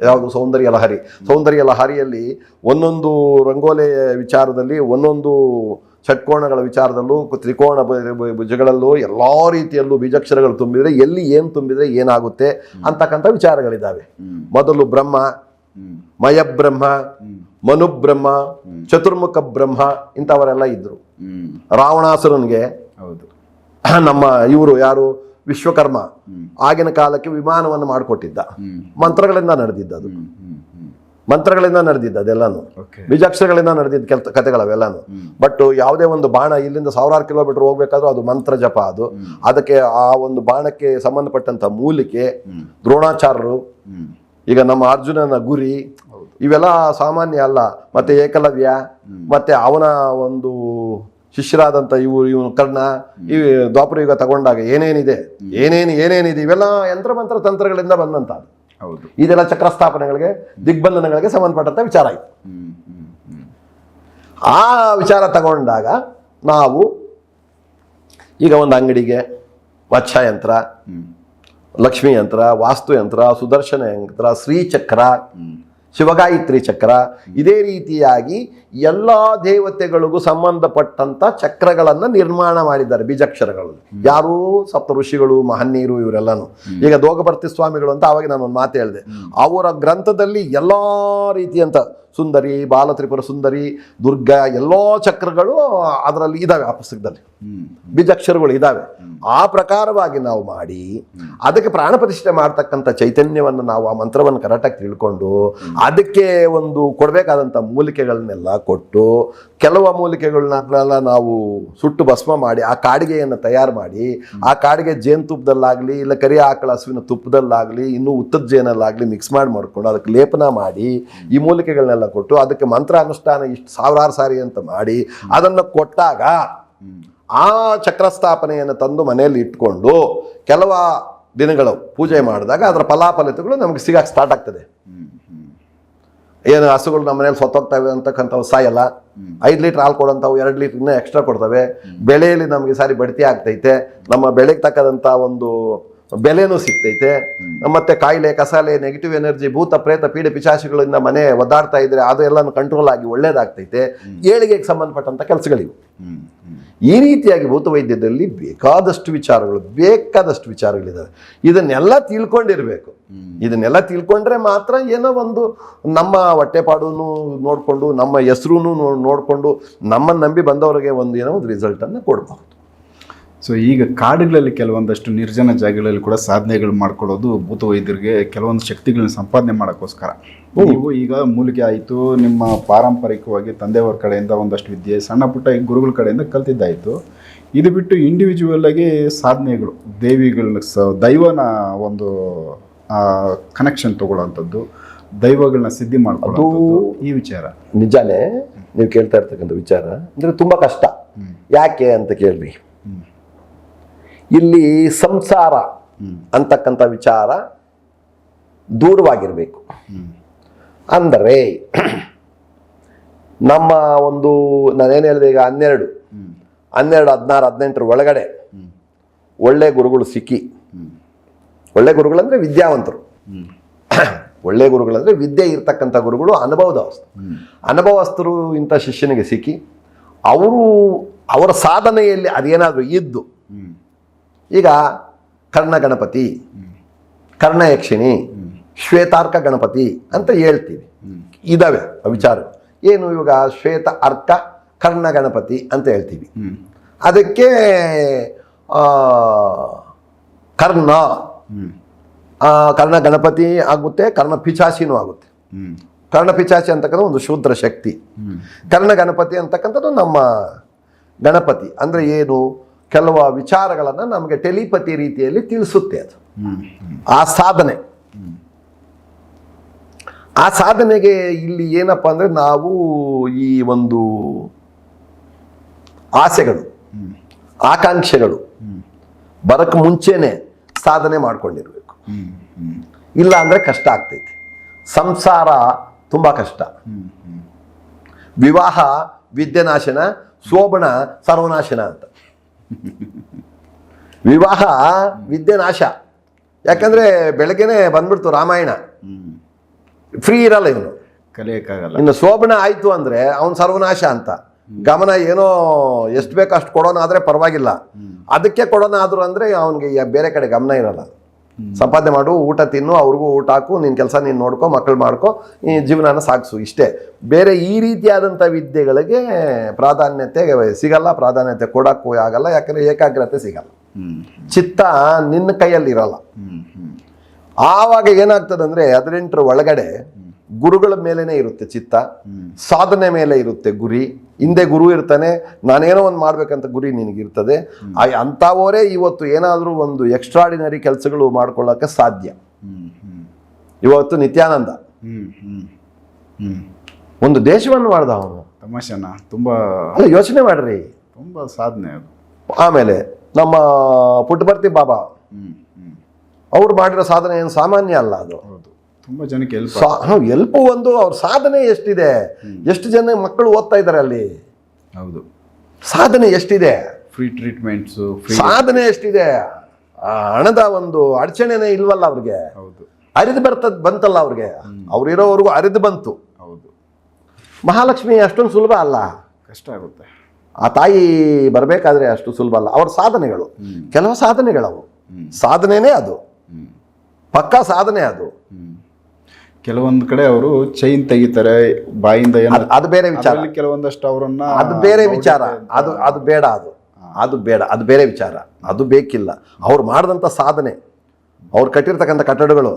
ಯಾವುದು? ಸೌಂದರ್ಯ ಲಹರಿ. ಸೌಂದರ್ಯ ಲಹರಿಯಲ್ಲಿ ಒಂದೊಂದು ರಂಗೋಲೆ ವಿಚಾರದಲ್ಲಿ ಒಂದೊಂದು ಷಟ್ಕೋಣಗಳ ವಿಚಾರದಲ್ಲೂ ತ್ರಿಕೋಣ ಭುಜಗಳಲ್ಲೂ ಎಲ್ಲ ರೀತಿಯಲ್ಲೂ ಬೀಜಾಕ್ಷರಗಳು ತುಂಬಿದರೆ ಎಲ್ಲಿ ಏನು ತುಂಬಿದರೆ ಏನಾಗುತ್ತೆ ಅಂತಕ್ಕಂಥ ವಿಚಾರಗಳಿದ್ದಾವೆ. ಮೊದಲು ಬ್ರಹ್ಮ ಮಯಬ್ರಹ್ಮ ಮನುಬ್ರಹ್ಮ ಚತುರ್ಮುಖ ಬ್ರಹ್ಮ ಇಂಥವರೆಲ್ಲ ಇದ್ರು. ರಾವಣಾಸುರನ್ಗೆ ಹೌದು. ನಮ್ಮ ಇವರು ಯಾರು? ವಿಶ್ವಕರ್ಮ. ಆಗಿನ ಕಾಲಕ್ಕೆ ವಿಮಾನವನ್ನು ಮಾಡಿಕೊಟ್ಟಿದ್ದ. ಮಂತ್ರಗಳಿಂದ ನಡೆದಿದ್ದದು ಮಂತ್ರಗಳಿಂದ ನಡೆದಿದ್ದ ಅದೆಲ್ಲಾನು. ಬೀಜಾಕ್ಷರಗಳಿಂದ ನಡೆದಿದ್ದ ಕೆಲ ಕಥೆಗಳವೆಲ್ಲಾನು. ಬಟ್ ಯಾವುದೇ ಒಂದು ಬಾಣ ಇಲ್ಲಿಂದ ಸಾವಿರಾರು ಕಿಲೋಮೀಟರ್ ಹೋಗ್ಬೇಕಾದ್ರೂ ಅದು ಮಂತ್ರ ಜಪ ಅದು. ಅದಕ್ಕೆ ಆ ಒಂದು ಬಾಣಕ್ಕೆ ಸಂಬಂಧಪಟ್ಟಂತ ಮೂಲಿಕೆ ದ್ರೋಣಾಚಾರ್ಯರು ಈಗ ನಮ್ಮ ಅರ್ಜುನನ ಗುರಿ ಇವೆಲ್ಲ ಸಾಮಾನ್ಯ ಅಲ್ಲ. ಮತ್ತೆ ಏಕಲವ್ಯ ಮತ್ತೆ ಅವನ ಒಂದು ಶಿಷ್ಯರಾದಂಥ ಇವು ಇವನು ಕರ್ಣ ಈ ದ್ವಾಪರ ಯುಗ ತಗೊಂಡಾಗ ಏನೇನಿದೆ ಏನೇನು ಏನೇನಿದೆ ಇವೆಲ್ಲ ಯಂತ್ರ ಮಂತ್ರ ತಂತ್ರಗಳಿಂದ ಬಂದಂತ ಹೌದು. ಇದೆಲ್ಲ ಚಕ್ರಸ್ಥಾಪನೆಗಳಿಗೆ ದಿಗ್ಬಂಧನಗಳಿಗೆ ಸಂಬಂಧಪಟ್ಟಂತ ವಿಚಾರ ಆಯ್ತು ಆ ವಿಚಾರ ತಗೊಂಡಾಗ ನಾವು ಈಗ ಒಂದು ಅಂಗಡಿಗೆ ವಚ್ಚ ಯಂತ್ರ ಲಕ್ಷ್ಮಿ ಯಂತ್ರ ವಾಸ್ತು ಯಂತ್ರ ಸುದರ್ಶನ ಯಂತ್ರ ಶ್ರೀಚಕ್ರ ಶಿವಗಾಯತ್ರಿ ಚಕ್ರ. ಇದೇ ರೀತಿಯಾಗಿ ಎಲ್ಲ ದೇವತೆಗಳಿಗೂ ಸಂಬಂಧಪಟ್ಟಂತ ಚಕ್ರಗಳನ್ನು ನಿರ್ಮಾಣ ಮಾಡಿದ್ದಾರೆ ಬೀಜಾಕ್ಷರಗಳು ಯಾರು ಸಪ್ತ ಋಷಿಗಳು ಮಹನ್ನೀರು ಇವರೆಲ್ಲನೂ. ಈಗ ದೋಗಭರ್ತಿ ಸ್ವಾಮಿಗಳು ಅಂತ ಅವಾಗ ನಾನು ಒಂದು ಮಾತು ಹೇಳಿದೆ. ಅವರ ಗ್ರಂಥದಲ್ಲಿ ಎಲ್ಲಾ ರೀತಿಯಂತ ಸುಂದರಿ ಬಾಲತ್ರಿಪುರ ಸುಂದರಿ ದುರ್ಗ ಎಲ್ಲೋ ಚಕ್ರಗಳು ಅದರಲ್ಲಿ ಇದಾವೆ ಆ ಪುಸ್ತಕದಲ್ಲಿ. ಬೀಜಾಕ್ಷರಗಳು ಇದಾವೆ. ಆ ಪ್ರಕಾರವಾಗಿ ನಾವು ಮಾಡಿ ಅದಕ್ಕೆ ಪ್ರಾಣ ಪ್ರತಿಷ್ಠೆ ಮಾಡ್ತಕ್ಕಂಥ ಚೈತನ್ಯವನ್ನು ನಾವು ಆ ಮಂತ್ರವನ್ನು ಕರೆಕ್ಟಾಗಿ ತಿಳ್ಕೊಂಡು ಅದಕ್ಕೆ ಒಂದು ಕೊಡಬೇಕಾದಂಥ ಮೂಲಿಕೆಗಳನ್ನೆಲ್ಲ ಕೊಟ್ಟು ಕೆಲವು ಮೂಲಿಕೆಗಳನ್ನೆಲ್ಲ ನಾವು ಸುಟ್ಟು ಭಸ್ಮ ಮಾಡಿ ಆ ಕಾಡಿಗೆಯನ್ನು ತಯಾರು ಮಾಡಿ ಆ ಕಾಡಿಗೆ ಜೇನುತುಪ್ಪದಲ್ಲಾಗಲಿ ಇಲ್ಲ ಕರಿ ಆಕಳ ಹಸುವಿನ ತುಪ್ಪದಲ್ಲಾಗಲಿ ಇನ್ನೂ ಉತ್ತದ ಜೇನಲ್ಲಾಗಲಿ ಮಿಕ್ಸ್ ಮಾಡಿ ಮಾಡ್ಕೊಂಡು ಅದಕ್ಕೆ ಲೇಪನ ಮಾಡಿ ಈ ಮೂಲಿಕೆಗಳನ್ನೆಲ್ಲ ಕೊಟ್ಟು ಅದಕ್ಕೆ ಮಂತ್ರ ಅನುಷ್ಠಾನ ಇಷ್ಟು ಸಾವಿರಾರು ಸಾರಿ ಅಂತ ಮಾಡಿ ಅದನ್ನು ಕೊಟ್ಟಾಗ ಆ ಚಕ್ರ ಸ್ಥಾಪನೆಯನ್ನು ತಂದು ಮನೆಯಲ್ಲಿ ಇಟ್ಕೊಂಡು ಕೆಲವ ದಿನಗಳು ಪೂಜೆ ಮಾಡಿದಾಗ ಅದರ ಫಲಾಫಲಿತಗಳು ನಮಗೆ ಸಿಗಕ್ಕೆ ಸ್ಟಾರ್ಟ್ ಆಗ್ತದೆ. ಏನು ಹಸುಗಳು ನಮ್ಮ ಮನೇಲಿ ಸತ್ತೋಗ್ತವೆ ಅಂತಕ್ಕಂಥವು ಸಾಯಲ್ಲ. ಐದು ಲೀಟ್ರ್ ಹಾಲು ಕೊಡೋಂಥವು ಎರಡು ಲೀಟ್ರ್ ಇನ್ನೂ ಎಕ್ಸ್ಟ್ರಾ ಕೊಡ್ತವೆ. ಬೆಳೆಯಲ್ಲಿ ನಮಗೆ ಸಾರಿ ಬಡ್ತಿ ಆಗ್ತೈತೆ. ನಮ್ಮ ಬೆಳೆಗೆ ತಕ್ಕದಂಥ ಒಂದು ಬೆಲೆನೂ ಸಿಗ್ತೈತೆ. ಮತ್ತೆ ಕಾಯಿಲೆ ಕಸಾಲೆ ನೆಗೆಟಿವ್ ಎನರ್ಜಿ ಭೂತ ಪ್ರೇತ ಪೀಡೆ ಪಿಶಾಚಿಗಳಿಂದ ಮನೆ ಒದ್ದಾಡ್ತಾ ಇದ್ರೆ ಅದೆಲ್ಲನೂ ಕಂಟ್ರೋಲ್ ಆಗಿ ಒಳ್ಳೇದಾಗ್ತೈತೆ. ಏಳಿಗೆಗೆ ಸಂಬಂಧಪಟ್ಟಂಥ ಕೆಲಸಗಳಿವು. ಈ ರೀತಿಯಾಗಿ ಭೂತ ವೈದ್ಯದಲ್ಲಿ ಬೇಕಾದಷ್ಟು ವಿಚಾರಗಳು ಬೇಕಾದಷ್ಟು ವಿಚಾರಗಳಿದ್ದಾವೆ ಇದನ್ನೆಲ್ಲ ತಿಳ್ಕೊಂಡಿರ್ಬೇಕು. ಇದನ್ನೆಲ್ಲ ತಿಳ್ಕೊಂಡ್ರೆ ಮಾತ್ರ ಏನೋ ಒಂದು ನಮ್ಮ ಹೊಟ್ಟೆಪಾಡೂ ನೋಡಿಕೊಂಡು ನಮ್ಮ ಹೆಸರು ನೋಡಿಕೊಂಡು ನಮ್ಮನ್ನು ನಂಬಿ ಬಂದವರಿಗೆ ಒಂದು ಏನೋ ಒಂದು ರಿಸಲ್ಟನ್ನು ಕೊಡಬಹುದು ಸೊ ಈಗ ಕಾಡುಗಳಲ್ಲಿ ಕೆಲವೊಂದಷ್ಟು ನಿರ್ಜನ ಜಾಗಗಳಲ್ಲಿ ಕೂಡ ಸಾಧನೆಗಳು ಮಾಡ್ಕೊಳ್ಳೋದು ಭೂತ ವೈದ್ಯರಿಗೆ ಕೆಲವೊಂದು ಶಕ್ತಿಗಳನ್ನ ಸಂಪಾದನೆ ಮಾಡೋಕ್ಕೋಸ್ಕರ. ನೀವು ಈಗ ಮೂಲಿಕೆ ಆಯಿತು ನಿಮ್ಮ ಪಾರಂಪರಿಕವಾಗಿ ತಂದೆಯವರ ಕಡೆಯಿಂದ ಒಂದಷ್ಟು ವಿದ್ಯೆ ಸಣ್ಣ ಪುಟ್ಟ ಗುರುಗಳ ಕಡೆಯಿಂದ ಕಲ್ತಿದ್ದಾಯಿತು. ಇದು ಬಿಟ್ಟು ಇಂಡಿವಿಜುವಲ್ ಆಗಿ ಸಾಧನೆಗಳು ದೇವಿಗಳ ಸ ದೈವನ ಒಂದು ಕನೆಕ್ಷನ್ ತಗೊಳ್ಳೋವಂಥದ್ದು ದೈವಗಳನ್ನ ಸಿದ್ಧಿ ಮಾಡ್ಕೊಳ್ಳೋದು ಈ ವಿಚಾರ. ನಿಜಾನೇ ನೀವು ಕೇಳ್ತಾ ಇರ್ತಕ್ಕಂಥ ವಿಚಾರ ಅಂದರೆ ತುಂಬ ಕಷ್ಟ. ಯಾಕೆ ಅಂತ ಕೇಳ್ರಿ. ಇಲ್ಲಿ ಸಂಸಾರ ಅಂತಕ್ಕಂಥ ವಿಚಾರ ದೂರವಾಗಿರಬೇಕು ಅಂದರೆ ನಮ್ಮ ಒಂದು ನಾನೇನು ಹೇಳಿದೆ ಈಗ ಹನ್ನೆರಡು. ಹನ್ನೆರಡು, ಹದಿನಾರು, ಹದಿನೆಂಟರ ಒಳಗಡೆ. ಒಳ್ಳೆ ಗುರುಗಳು ಸಿಕ್ಕಿ. ಒಳ್ಳೆ ಗುರುಗಳಂದ್ರೆ ವಿದ್ಯಾವಂತರು. ಒಳ್ಳೆ ಗುರುಗಳಂದ್ರೆ ವಿದ್ಯೆ ಇರ್ತಕ್ಕಂಥ ಗುರುಗಳು ಅನುಭವದವಸ್ತು ಹ್ಮ್. ಅನುಭವಸ್ಥರು ಇಂಥ ಶಿಷ್ಯನಿಗೆ ಸಿಕ್ಕಿ, ಅವರು ಅವರ ಸಾಧನೆಯಲ್ಲಿ ಅದೇನಾದರೂ ಇದ್ದು. ಈಗ ಕರ್ಣ ಗಣಪತಿ, ಕರ್ಣ ಯಕ್ಷಿಣಿ, ಶ್ವೇತಾರ್ಕ ಗಣಪತಿ ಅಂತ ಹೇಳ್ತೀವಿ. ಇದಾವೆ ವಿಚಾರ ಏನು ಇವಾಗ ಶ್ವೇತ, ಅರ್ಕ, ಕರ್ಣ ಗಣಪತಿ ಅಂತ ಹೇಳ್ತೀವಿ. ಅದಕ್ಕೆ ಕರ್ಣ ಕರ್ಣ ಗಣಪತಿ ಆಗುತ್ತೆ, ಕರ್ಣ ಪಿಚಾಸಿನೂ ಆಗುತ್ತೆ. ಕರ್ಣ ಪಿಚಾಸಿ ಅಂತಕ್ಕಂಥ ಒಂದು ಶೂದ್ರ ಶಕ್ತಿ. ಕರ್ಣ ಗಣಪತಿ ಅಂತಕ್ಕಂಥದ್ದು ನಮ್ಮ ಗಣಪತಿ. ಅಂದರೆ ಏನು? ಕೆಲವು ವಿಚಾರಗಳನ್ನು ನಮಗೆ ಟೆಲಿಪತಿ ರೀತಿಯಲ್ಲಿ ತಿಳಿಸುತ್ತೆ ಅದು. ಆ ಸಾಧನೆ. ಆ ಸಾಧನೆಗೆ ಇಲ್ಲಿ ಏನಪ್ಪ ಅಂದರೆ ನಾವು ಈ ಒಂದು ಆಸೆಗಳು ಆಕಾಂಕ್ಷೆಗಳು ಬರಕ್ಕೆ ಮುಂಚೆನೆ ಸಾಧನೆ ಮಾಡ್ಕೊಂಡಿರ್ಬೇಕು. ಇಲ್ಲ ಅಂದರೆ ಕಷ್ಟ ಆಗ್ತೈತೆ. ಸಂಸಾರ ತುಂಬ ಕಷ್ಟ. ವಿವಾಹ ವಿದ್ಯೆನಾಶನ ಶೋಭಣ ಸರ್ವನಾಶನ ಅಂತ. ವಿವಾಹ ವಿದ್ಯೆ ನಾಶ. ಯಾಕಂದ್ರೆ ಬೆಳಗ್ಗೆನೆ ಬಂದ್ಬಿಡ್ತು ರಾಮಾಯಣ. ಫ್ರೀ ಇರಲ್ಲ ಇವನು. ಕಲಿಯಕ್ಕಾಗಲ್ಲ. ಇನ್ನು ಶೋಭನ ಆಯ್ತು ಅಂದ್ರೆ ಅವನ್ ಸರ್ವನಾಶ ಅಂತ. ಗಮನ ಏನೋ ಎಷ್ಟು ಬೇಕೋ ಅಷ್ಟು ಕೊಡೋಣ ಆದ್ರೆ ಪರವಾಗಿಲ್ಲ. ಅದಕ್ಕೆ ಕೊಡೋಣ ಆದ್ರು ಅಂದ್ರೆ ಅವನಿಗೆ ಬೇರೆ ಕಡೆ ಗಮನ ಇರಲ್ಲ. ಸಂಪಾದನೆ ಮಾಡು ಊಟ ತಿನ್ನು ಅವ್ರಿಗೂ ಊಟ ಹಾಕು ನಿನ್ನ ಕೆಲಸ ನೀನು ನೋಡ್ಕೊ ಮಕ್ಕಳು ಮಾಡ್ಕೊ ಈ ಜೀವನನ ಸಾಗಿಸು ಇಷ್ಟೇ. ಬೇರೆ ಈ ರೀತಿಯಾದಂಥ ವಿದ್ಯೆಗಳಿಗೆ ಪ್ರಾಧಾನ್ಯತೆ ಸಿಗಲ್ಲ ಪ್ರಾಧಾನ್ಯತೆ ಕೊಡೋಕ್ಕೂ ಆಗಲ್ಲ ಯಾಕಂದರೆ ಏಕಾಗ್ರತೆ ಸಿಗಲ್ಲ. ಚಿತ್ತ ನಿನ್ನ ಕೈಯಲ್ಲಿ ಇರಲ್ಲ ಏನಾಗ್ತದೆ ಅಂದರೆ ಆವಾಗ ಹದಿನೆಂಟರ ಒಳಗಡೆ ಗುರುಗಳ ಮೇಲೇನೆ ಇರುತ್ತೆ ಚಿತ್ತ. ಸಾಧನೆ ಮೇಲೆ ಇರುತ್ತೆ ಗುರಿ. ಹಿಂದೆ ಗುರು ಇರ್ತಾನೆ ನಾನೇನೋ ಒಂದು ಮಾಡ್ಬೇಕಂತ ಗುರಿ ನಿನಗಿರ್ತದೆ. ಅಂಥವರೇ ಇವತ್ತು ಏನಾದರೂ ಒಂದು ಎಕ್ಸ್ಟ್ರಾಡಿನರಿ ಕೆಲಸಗಳು ಮಾಡ್ಕೊಳ್ಳೋಕೆ ಸಾಧ್ಯ. ಇವತ್ತು ನಿತ್ಯಾನಂದ. ಒಂದು ದೇಶವನ್ನು ಮಾಡ್ದ ಅವನು. ತಮಾಷೆನ? ತುಂಬಾ ಅಲ್ಲ ಯೋಚನೆ ಮಾಡ್ರಿ. ತುಂಬಾ ಸಾಧನೆ ಅದು. ಆಮೇಲೆ ನಮ್ಮ ಪುಟ್ಟಭರ್ತಿ ಬಾಬಾ. ಅವ್ರು ಮಾಡಿರೋ ಸಾಧನೆ ಏನು ಸಾಮಾನ್ಯ ಅಲ್ಲ ಅದು. ಹೌದು. ತುಂಬಾ ಜನಕ್ಕೆ ಹೆಲ್ಪ್ ಎಲ್ಪ್ ಒಂದು ಅವ್ರ ಸಾಧನೆ ಎಷ್ಟಿದೆ? ಎಷ್ಟು ಜನ ಮಕ್ಕಳು ಓದ್ತಾ ಇದ್ದಾರೆ ಅಲ್ಲಿ? ಹೌದು. ಸಾಧನೆ ಎಷ್ಟಿದೆ? ಫ್ರೀ ಟ್ರೀಟ್ಮೆಂಟ್ಸು ಸಾಧನೆ ಎಷ್ಟಿದೆ? ಆ ಹಣದ ಒಂದು ಅಡಚಣೆನೇ ಇಲ್ವಲ್ಲ ಅವ್ರಿಗೆ? ಹೌದು. ಅರಿದು ಬರ್ತದ್ ಬಂತಲ್ಲ ಅವ್ರಿಗೆ? ಅವ್ರು ಇರೋವರೆಗೂ ಹರಿದು ಬಂತು. ಹೌದು. ಮಹಾಲಕ್ಷ್ಮಿ ಅಷ್ಟೊಂದು ಸುಲಭ ಅಲ್ಲ? ಕಷ್ಟ ಆಗುತ್ತೆ. ಆ ತಾಯಿ ಬರಬೇಕಾದ್ರೆ ಅಷ್ಟು ಸುಲಭ ಅಲ್ಲ. ಅವ್ರ ಸಾಧನೆಗಳು. ಕೆಲವು ಸಾಧನೆಗಳವು. ಸಾಧನೆನೇ ಅದು. ಪಕ್ಕಾ ಸಾಧನೆ ಅದು. ಕೆಲವೊಂದು ಕಡೆ ಅವರು ಚೈನ್ ತೆಗಿತಾರೆ ಬಾಯಿಂದ ಅದು ಬೇರೆ ವಿಚಾರ. ಅದ್ರಲ್ಲಿ ಕೆಲವೊಂದಷ್ಟು ಅವರನ್ನ ಅದು ಬೇರೆ ವಿಚಾರ. ಅದು ಅದು ಬೇಡ ಅದು. ಅದು ಬೇಡ. ಅದು ಬೇರೆ ವಿಚಾರ. ಅದು ಬೇಕಿಲ್ಲ. ಅವ್ರು ಮಾಡಿದಂಥ ಸಾಧನೆ. ಅವ್ರು ಕಟ್ಟಿರ್ತಕ್ಕಂಥ ಕಟ್ಟಡಗಳು.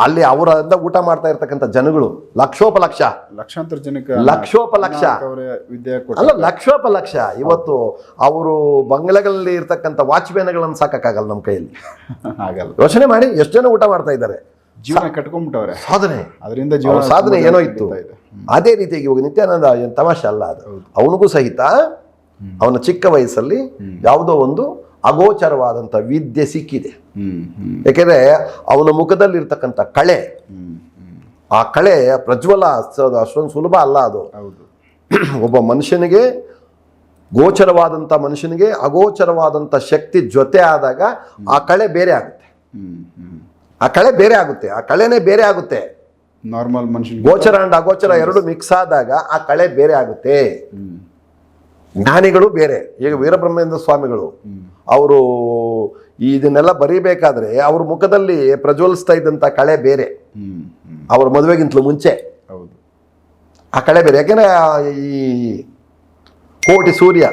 ಅಲ್ಲಿ ಅವರಿಂದ ಊಟ ಮಾಡ್ತಾ ಇರ್ತಕ್ಕಂಥ ಜನಗಳು. ಲಕ್ಷೋಪಲಕ್ಷ. ಲಕ್ಷಾಂತರ ಜನಕ್ಕೆ ಲಕ್ಷೋಪಲಕ್ಷ ಅವರೇ ವಿದ್ಯೆ ಕೊಟ್ಟ ಅಲ್ಲ ಲಕ್ಷೋಪಲಕ್ಷ. ಇವತ್ತು ಅವರು ಬಂಗ್ಲೆಗಳಲ್ಲಿ ಇರ್ತಕ್ಕಂಥ ವಾಚ್ಮ್ಯಾನ್ಗಳನ್ನು ಸಾಕಕ್ಕಾಗಲ್ಲ ನಮ್ಮ ಕೈಯಲ್ಲಿ. ಆಗಲ್ಲ ಯೋಚನೆ ಮಾಡಿ ಎಷ್ಟು ಜನ ಊಟ ಮಾಡ್ತಾ ಇದ್ದಾರೆ? ಜೀವನ ಕಟ್ಕೊಂಡ್ಬಿಟ್ಟವ್ರೆ. ಸಾಧನೆ. ಅದರಿಂದ ಜೀವನ ಸಾಧನೆ ಏನೋ ಇತ್ತು. ಅದೇ ರೀತಿಯಾಗಿ ಇವಾಗ ನಿತ್ಯಾನಂದ ಏನ್ ತಮಾಷೆ ಅಲ್ಲ ಅದು. ಅವನಿಗೂ ಸಹಿತ ಅವನ ಚಿಕ್ಕ ವಯಸ್ಸಲ್ಲಿ ಯಾವುದೋ ಒಂದು ಅಗೋಚರವಾದಂಥ ವಿದ್ಯೆ ಸಿಕ್ಕಿದೆ. ಹ್ಮ್ ಅವನ ಮುಖದಲ್ಲಿರ್ತಕ್ಕಂಥ ಕಳೆ ಆ ಕಳೆ ಪ್ರಜ್ವಲ ಅಷ್ಟೊಂದು ಸುಲಭ ಅಲ್ಲ ಅದು. ಒಬ್ಬ ಮನುಷ್ಯನಿಗೆ ಗೋಚರವಾದಂಥ ಮನುಷ್ಯನಿಗೆ ಅಗೋಚರವಾದಂಥ ಶಕ್ತಿ ಜೊತೆ ಆದಾಗ ಆ ಕಳೆ ಬೇರೆ ಆಗುತ್ತೆ. ಹ್ಮ್ ಹ್ಮ್. ಆ ಕಳೆ ಬೇರೆ ಆಗುತ್ತೆ ಆ ಕಳೆನೇ ಬೇರೆ ಆಗುತ್ತೆ. ನಾರ್ಮಲ್ ಮನುಷ್ಯ ಗೋಚರ ಅಂಡ್ ಅಗೋಚರ ಎರಡು ಮಿಕ್ಸ್ ಆದಾಗ ಆ ಕಳೆ ಬೇರೆ ಆಗುತ್ತೆ. ಜ್ಞಾನಿಗಳು ಬೇರೆ ಈಗ ವೀರಬ್ರಹ್ಮೇಂದ್ರ ಸ್ವಾಮಿಗಳು ಅವರು ಇದನ್ನೆಲ್ಲ ಬರೀಬೇಕಾದ್ರೆ ಅವ್ರ ಮುಖದಲ್ಲಿ ಪ್ರಜ್ವಲಿಸ್ತಾ ಇದ್ದಂಥ ಕಳೆ ಬೇರೆ. ಅವ್ರ ಮದುವೆಗಿಂತಲೂ ಮುಂಚೆ. ಹೌದು. ಆ ಕಳೆ ಬೇರೆ ಯಾಕೆಂದ್ರೆ ಈ ಕೋಟಿ ಸೂರ್ಯ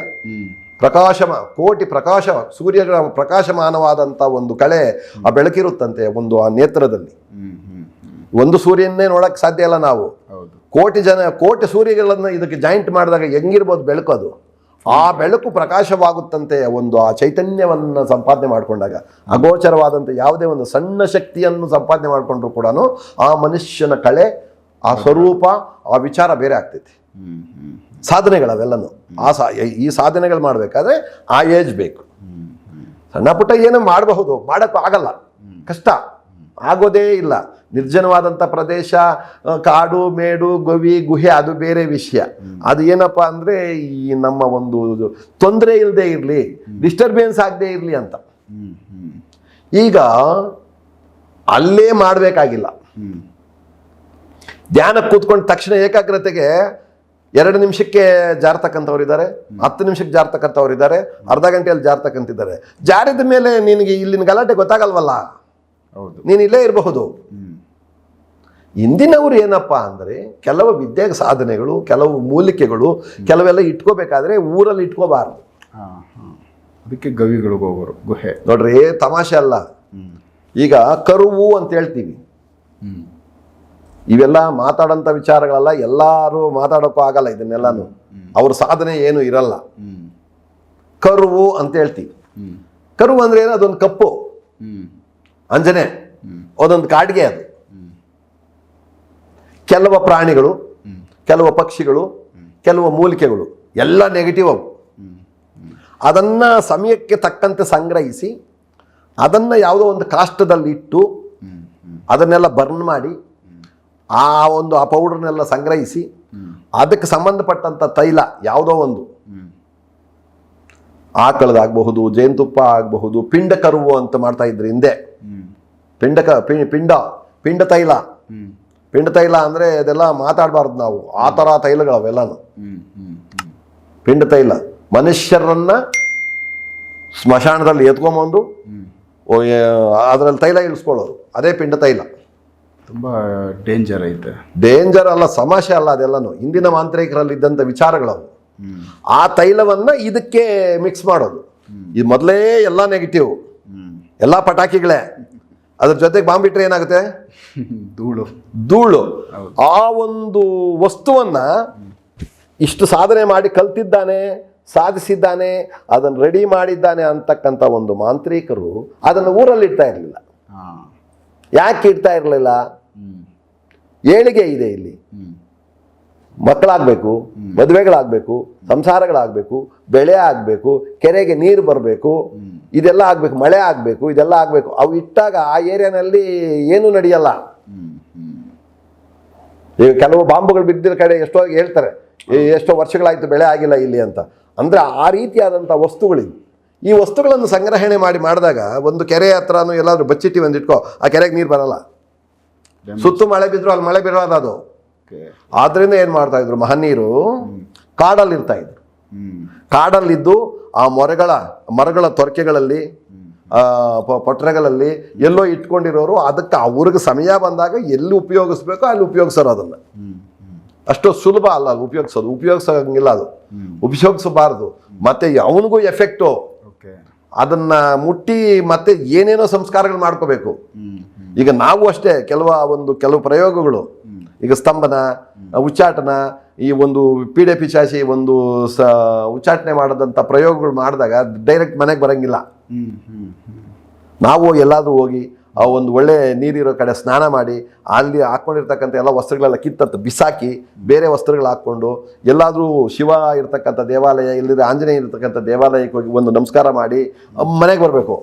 ಪ್ರಕಾಶಮ ಕೋಟಿ ಪ್ರಕಾಶ ಸೂರ್ಯಗಳ ಪ್ರಕಾಶಮಾನವಾದಂಥ ಒಂದು ಕಳೆ ಆ ಬೆಳಕಿರುತ್ತಂತೆ ಒಂದು ಆ ನೇತ್ರದಲ್ಲಿ. ಒಂದು ಸೂರ್ಯನ್ನೇ ನೋಡಕ್ಕೆ ಸಾಧ್ಯ ಇಲ್ಲ ನಾವು. ಕೋಟಿ ಜನ ಕೋಟಿ ಸೂರ್ಯಗಳನ್ನು ಇದಕ್ಕೆ ಜಾಯಿಂಟ್ ಮಾಡಿದಾಗ ಹೆಂಗಿರ್ಬೋದು ಬೆಳಕು ಅದು? ಆ ಬೆಳಕು ಪ್ರಕಾಶವಾಗುತ್ತಂತೆ ಒಂದು ಆ ಚೈತನ್ಯವನ್ನು ಸಂಪಾದನೆ ಮಾಡಿಕೊಂಡಾಗ. ಅಗೋಚರವಾದಂಥ ಯಾವುದೇ ಒಂದು ಸಣ್ಣ ಶಕ್ತಿಯನ್ನು ಸಂಪಾದನೆ ಮಾಡಿಕೊಂಡ್ರು ಕೂಡ ಆ ಮನುಷ್ಯನ ಕಳೆ ಆ ಸ್ವರೂಪ ಆ ವಿಚಾರ ಬೇರೆ ಆಗ್ತೈತಿ. ಸಾಧನೆಗಳವೆಲ್ಲನೂ. ಆ ಸಾ ಈ ಸಾಧನೆಗಳು ಮಾಡಬೇಕಾದ್ರೆ ಆ ಏಜ್ ಬೇಕು. ಸಣ್ಣ ಪುಟ್ಟ ಏನೋ ಮಾಡಬಹುದು, ಮಾಡೋಕ್ಕೂ ಆಗಲ್ಲ. ಕಷ್ಟ. ಆಗೋದೇ ಇಲ್ಲ. ನಿರ್ಜನವಾದಂಥ ಪ್ರದೇಶ ಕಾಡು, ಮೇಡು, ಗವಿ, ಗುಹೆ ಅದು ಬೇರೆ ವಿಷಯ. ಅದು ಏನಪ್ಪ ಅಂದರೆ ಈ ನಮ್ಮ ಒಂದು ತೊಂದರೆ ಇಲ್ಲದೆ ಇರಲಿ, ಡಿಸ್ಟರ್ಬೆನ್ಸ್ ಆಗದೆ ಇರಲಿ ಅಂತ. ಈಗ ಅಲ್ಲೇ ಮಾಡಬೇಕಾಗಿಲ್ಲ. ಧ್ಯಾನಕ್ಕೆ ಕೂತ್ಕೊಂಡ ತಕ್ಷಣ ಏಕಾಗ್ರತೆಗೆ ಎರಡು ನಿಮಿಷಕ್ಕೆ ಜಾರ್ತಕ್ಕಂಥವ್ರು ಇದ್ದಾರೆ ಹತ್ತು ನಿಮಿಷಕ್ಕೆ ಜಾರ್ತಕ್ಕಂಥವ್ರು ಇದ್ದಾರೆ ಅರ್ಧ ಗಂಟೆಯಲ್ಲಿ ಜಾರ್ತಕ್ಕಂತಿದ್ದಾರೆ. ಜಾರಿದ ಮೇಲೆ ನಿನಗೆ ಇಲ್ಲಿನ ಗಲಾಟೆ ಗೊತ್ತಾಗಲ್ವಲ್ಲ? ಹೌದು. ನೀನು ಇಲ್ಲೇ ಇರಬಹುದು. ಇಂದಿನವರು ಏನಪ್ಪ ಅಂದರೆ ಕೆಲವು ವಿದ್ಯೆ ಸಾಧನೆಗಳು ಕೆಲವು ಮೂಲಿಕೆಗಳು ಕೆಲವೆಲ್ಲ ಇಟ್ಕೋಬೇಕಾದ್ರೆ ಊರಲ್ಲಿ ಇಟ್ಕೋಬಾರ್ದು. ಅದಕ್ಕೆ ಗವಿಗಳಿಗೆ ಹೋಗೋರು ಗುಹೆ. ನೋಡ್ರಿ ತಮಾಷೆ ಅಲ್ಲ. ಈಗ ಕರುವು ಅಂತ ಹೇಳ್ತೀವಿ. ಇವೆಲ್ಲ ಮಾತಾಡೋಂಥ ವಿಚಾರಗಳೆಲ್ಲ ಎಲ್ಲರೂ ಮಾತಾಡೋಕ್ಕೂ ಆಗಲ್ಲ ಇದನ್ನೆಲ್ಲಾನು. ಅವ್ರ ಸಾಧನೆ ಏನು ಇರಲ್ಲ. ಕರುವು ಅಂತ ಹೇಳ್ತೀವಿ. ಕರುವು ಅಂದ್ರೆ ಏನು? ಅದೊಂದು ಕಪ್ಪು. ಅಂಜನೆ. ಅದೊಂದು ಕಾಡಿಗೆ ಅದು. ಕೆಲವು ಪ್ರಾಣಿಗಳು ಕೆಲವು ಪಕ್ಷಿಗಳು ಕೆಲವು ಮೂಲಿಕೆಗಳು ಎಲ್ಲ ನೆಗೆಟಿವ್ ಅವು. ಅದನ್ನು ಸಮಯಕ್ಕೆ ತಕ್ಕಂತೆ ಸಂಗ್ರಹಿಸಿ ಅದನ್ನ ಯಾವುದೋ ಒಂದು ಕಾಷ್ಟದಲ್ಲಿ ಇಟ್ಟು ಅದನ್ನೆಲ್ಲ ಬರ್ನ್ ಮಾಡಿ ಆ ಒಂದು ಆ ಪೌಡರ್ನೆಲ್ಲ ಸಂಗ್ರಹಿಸಿ ಅದಕ್ಕೆ ಸಂಬಂಧಪಟ್ಟಂಥ ತೈಲ ಯಾವುದೋ ಒಂದು ಆಕಳದಾಗಬಹುದು, ಜೇನುತುಪ್ಪ ಆಗಬಹುದು, ಪಿಂಡ ಕರುವು ಅಂತ ಮಾಡ್ತಾ ಇದ್ರು ಹಿಂದೆ. ಪಿಂಡಕ ಪಿ- ಪಿಂಡ ಪಿಂಡ ತೈಲ. ಪಿಂಡ ತೈಲ ಅಂದರೆ ಅದೆಲ್ಲ ಮಾತಾಡಬಾರ್ದು ನಾವು. ಆ ಥರ ತೈಲಗಳು ಅವೆಲ್ಲನು ಹ್ಮ್ ಹ್ಮ್ ಹ್ಮ್ ಪಿಂಡ ತೈಲ. ಮನುಷ್ಯರನ್ನ ಸ್ಮಶಾನದಲ್ಲಿ ಎತ್ಕೊಂಬಂದು ಅದರಲ್ಲಿ ತೈಲ ಇಳಿಸ್ಕೊಳ್ಳೋರು. ಅದೇ ಪಿಂಡ ತೈಲ. ತುಂಬಾ ಡೇಂಜರ್ ಐತೆ. ಡೇಂಜರ್ ಅಲ್ಲ ಸಮಸ್ಯೆ ಅಲ್ಲ ಅದೆಲ್ಲನು. ಹಿಂದಿನ ಮಾಂತ್ರಿಕರಲ್ಲಿ ಇದ್ದಂಥ ವಿಚಾರಗಳವು. ಆ ತೈಲವನ್ನ ಇದಕ್ಕೆ ಮಿಕ್ಸ್ ಮಾಡೋದು. ಇದು ಮೊದಲೇ ಎಲ್ಲ ನೆಗೆಟಿವ್ ಎಲ್ಲ ಪಟಾಕಿಗಳೇ. ಅದ್ರ ಜೊತೆಗೆ ಬಾಂಬ್ ಇಟ್ರೆ ಏನಾಗುತ್ತೆ? ಧೂಳು. ಧೂಳು. ಆ ಒಂದು ವಸ್ತುವನ್ನ ಇಷ್ಟು ಸಾಧನೆ ಮಾಡಿ ಕಲ್ತಿದ್ದಾನೆ ಸಾಧಿಸಿದ್ದಾನೆ ಅದನ್ನು ರೆಡಿ ಮಾಡಿದ್ದಾನೆ ಅಂತಕ್ಕಂಥ ಒಂದು ಮಾಂತ್ರಿಕರು ಅದನ್ನು ಊರಲ್ಲಿ ಇಡ್ತಾ ಇರಲಿಲ್ಲ ಯಾಕೆ ಇಡ್ತಾ ಇರಲಿಲ್ಲ? ಏಳಿಗೆ ಇದೆ ಇಲ್ಲಿ. ಮಕ್ಕಳಾಗ್ಬೇಕು ಮದುವೆಗಳಾಗಬೇಕು ಸಂಸಾರಗಳಾಗಬೇಕು ಬೆಳೆ ಆಗಬೇಕು ಕೆರೆಗೆ ನೀರು ಬರಬೇಕು ಇದೆಲ್ಲ ಆಗಬೇಕು ಮಳೆ ಆಗಬೇಕು ಇದೆಲ್ಲ ಆಗಬೇಕು. ಅವು ಇಟ್ಟಾಗ ಆ ಏರಿಯಾನಲ್ಲಿ ಏನೂ ನಡೆಯಲ್ಲ. ಈಗ ಕೆಲವು ಬಾಂಬುಗಳು ಬಿದ್ದಿರೋ ಕಡೆ ಎಷ್ಟೋ ಹೇಳ್ತಾರೆ "ಏ, ಎಷ್ಟೋ ವರ್ಷಗಳಾಯ್ತು ಬೆಳೆ ಆಗಿಲ್ಲ ಇಲ್ಲಿ ಅಂತ. ಅಂದ್ರೆ ಆ ರೀತಿಯಾದಂಥ ವಸ್ತುಗಳಿವೆ. ಈ ವಸ್ತುಗಳನ್ನು ಸಂಗ್ರಹಣೆ ಮಾಡಿ ಮಾಡಿದಾಗ ಒಂದು ಕೆರೆ ಹತ್ರನೂ ಎಲ್ಲಾದರೂ ಬಚ್ಚಿಟ್ಟಿ ಒಂದಿಟ್ಕೋ ಆ ಕೆರೆಗೆ ನೀರು ಬರಲ್ಲ. ಸುತ್ತು ಮಳೆ ಬಿದ್ರು ಅಲ್ಲಿ ಮಳೆ ಬೀಳೋದು ಅದು. ಆದ್ರಿಂದ ಏನು ಮಾಡ್ತಾ ಇದ್ರು? ಮಹನೀರು ಕಾಡಲ್ಲಿ ಇರ್ತಾ ಇದ್ರು. ಕಾಡಲ್ಲಿದ್ದು ಆ ಮೊರೆಗಳ ಮರಗಳ ತೊರಕೆಗಳಲ್ಲಿ ಪೊಟ್ರೆಗಳಲ್ಲಿ ಎಲ್ಲೋ ಇಟ್ಕೊಂಡಿರೋರು ಅದಕ್ಕೆ ಅವ್ರಿಗೆ ಸಮಯ ಬಂದಾಗ ಎಲ್ಲಿ ಉಪಯೋಗಿಸ್ಬೇಕೋ ಅಲ್ಲಿ ಉಪಯೋಗಿಸೋರು ಅದನ್ನು. ಅಷ್ಟು ಸುಲಭ ಅಲ್ಲ ಅದು ಉಪಯೋಗಿಸೋದು. ಉಪಯೋಗಿಸೋಂಗಿಲ್ಲ ಅದು. ಉಪಯೋಗಿಸಬಾರದು. ಮತ್ತೆ ಅವನಿಗೂ ಎಫೆಕ್ಟು ಅದನ್ನ ಮುಟ್ಟಿ ಮತ್ತೆ ಏನೇನೋ ಸಂಸ್ಕಾರಗಳು ಮಾಡ್ಕೋಬೇಕು. ಈಗ ನಾವು ಅಷ್ಟೇ ಕೆಲವು ಒಂದು ಕೆಲವು ಪ್ರಯೋಗಗಳು. ಈಗ ಸ್ತಂಭನ ಉಚ್ಚಾಟನ, ಈ ಒಂದು ಪೀಡೆ ಪಿಚಾಚಿ ಒಂದು ಸ ಉಚ್ಚಾಟನೆ ಮಾಡದಂಥ ಪ್ರಯೋಗಗಳು ಮಾಡಿದಾಗ ಡೈರೆಕ್ಟ್ ಮನೆಗೆ ಬರೋಂಗಿಲ್ಲ. ನಾವು ಎಲ್ಲಾದರೂ ಹೋಗಿ ಆ ಒಂದು ಒಳ್ಳೆ ನೀರಿರೋ ಕಡೆ ಸ್ನಾನ ಮಾಡಿ ಅಲ್ಲಿ ಹಾಕ್ಕೊಂಡಿರ್ತಕ್ಕಂಥ ಎಲ್ಲ ವಸ್ತ್ರಗಳೆಲ್ಲ ಕಿತ್ತತ್ತು ಬಿಸಾಕಿ ಬೇರೆ ವಸ್ತ್ರಗಳು ಹಾಕ್ಕೊಂಡು ಎಲ್ಲಾದರೂ ಶಿವ ಇರ್ತಕ್ಕಂಥ ದೇವಾಲಯ ಇಲ್ಲದ್ರೆ ಆಂಜನೇಯ ಇರ್ತಕ್ಕಂಥ ದೇವಾಲಯಕ್ಕೆ ಹೋಗಿ ಒಂದು ನಮಸ್ಕಾರ ಮಾಡಿ ಮನೆಗೆ ಬರಬೇಕು.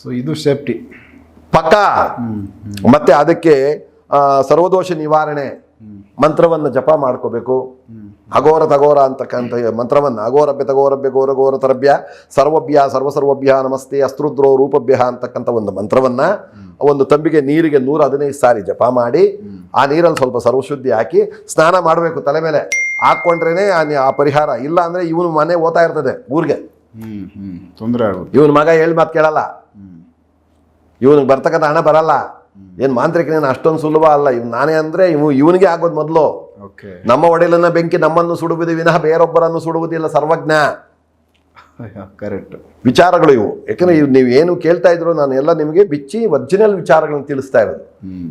ಸೊ ಇದು ಸೇಫ್ಟಿ ಪಕ್ಕ. ಮತ್ತೆ ಅದಕ್ಕೆ ಆ, ಸರ್ವದೋಷ ನಿವಾರಣೆ ಮಂತ್ರವನ್ನು ಜಪ ಮಾಡ್ಕೋಬೇಕು. ಅಘೋರ ತಗೋರ ಅಂತಕ್ಕಂಥ ಮಂತ್ರವನ್ನು ಅಘೋರಭ್ಯ ತಗೋರಭ್ಯ ಘೋರ ಘೋರ ತರಭ್ಯ ಸರ್ವಭ್ಯ ಸರ್ವಸರ್ವಭ್ಯ ನಮಸ್ತೆ ಅಸ್ತ್ರುದ್ರೋ ರೂಪಭ್ಯ ಅಂತಕ್ಕಂಥ ಒಂದು ಮಂತ್ರವನ್ನ ಒಂದು ತಂಬಿಗೆ ನೀರಿಗೆ ನೂರ ಹದಿನೈದು ಸಾರಿ ಜಪ ಮಾಡಿ ಆ ನೀರಲ್ಲಿ ಸ್ವಲ್ಪ ಸರ್ವಶುದ್ಧಿ ಹಾಕಿ ಸ್ನಾನ ಮಾಡಬೇಕು ತಲೆ ಮೇಲೆ. ಹಾಕ್ಕೊಂಡ್ರೇನೆ ಆ ಪರಿಹಾರ. ಇಲ್ಲ ಅಂದ್ರೆ ಇವನು ಮನೆ ಓದ್ತಾ ಇರ್ತದೆ ಊರಿಗೆ. ಹ್ಮ್ ಹ್ಮ್ ತೊಂದರೆ ಆಗುತ್ತೆ. ಇವನ ಮಗ ಹೇಳಿ ಮಾತು ಕೇಳಲ್ಲ. ಇವನಿಗೆ ಬರ್ತಕ್ಕಂಥ ಹಣ ಬರಲ್ಲ. ಏನು ಮಾಂತ್ರಿಕನೇನು ಅಷ್ಟೊಂದು ಸುಲಭ ಅಲ್ಲ. ಇವ್ ನಾನೇ ಅಂದ್ರೆ ಇವು ಇವನಿಗೆ ಆಗೋದು ಮೊದಲು. ನಮ್ಮ ಒಡೆಲನ್ನ ಬೆಂಕಿ ನಮ್ಮನ್ನು ಸುಡುವುದು ವಿನಃ ಬೇರೊಬ್ಬರನ್ನು ಸುಡುವುದಿಲ್ಲ ಸರ್ವಜ್ಞ. ಕರೆಕ್ಟ್ ವಿಚಾರಗಳು ಇವು. ಯಾಕಂದ್ರೆ ಇವು ನೀವು ಏನು ಕೇಳ್ತಾ ಇದ್ರು ನಾನು ಎಲ್ಲ ನಿಮಗೆ ಬಿಚ್ಚಿ ಒರಿಜಿನಲ್ ವಿಚಾರಗಳನ್ನು ತಿಳಿಸ್ತಾ ಇರೋದು.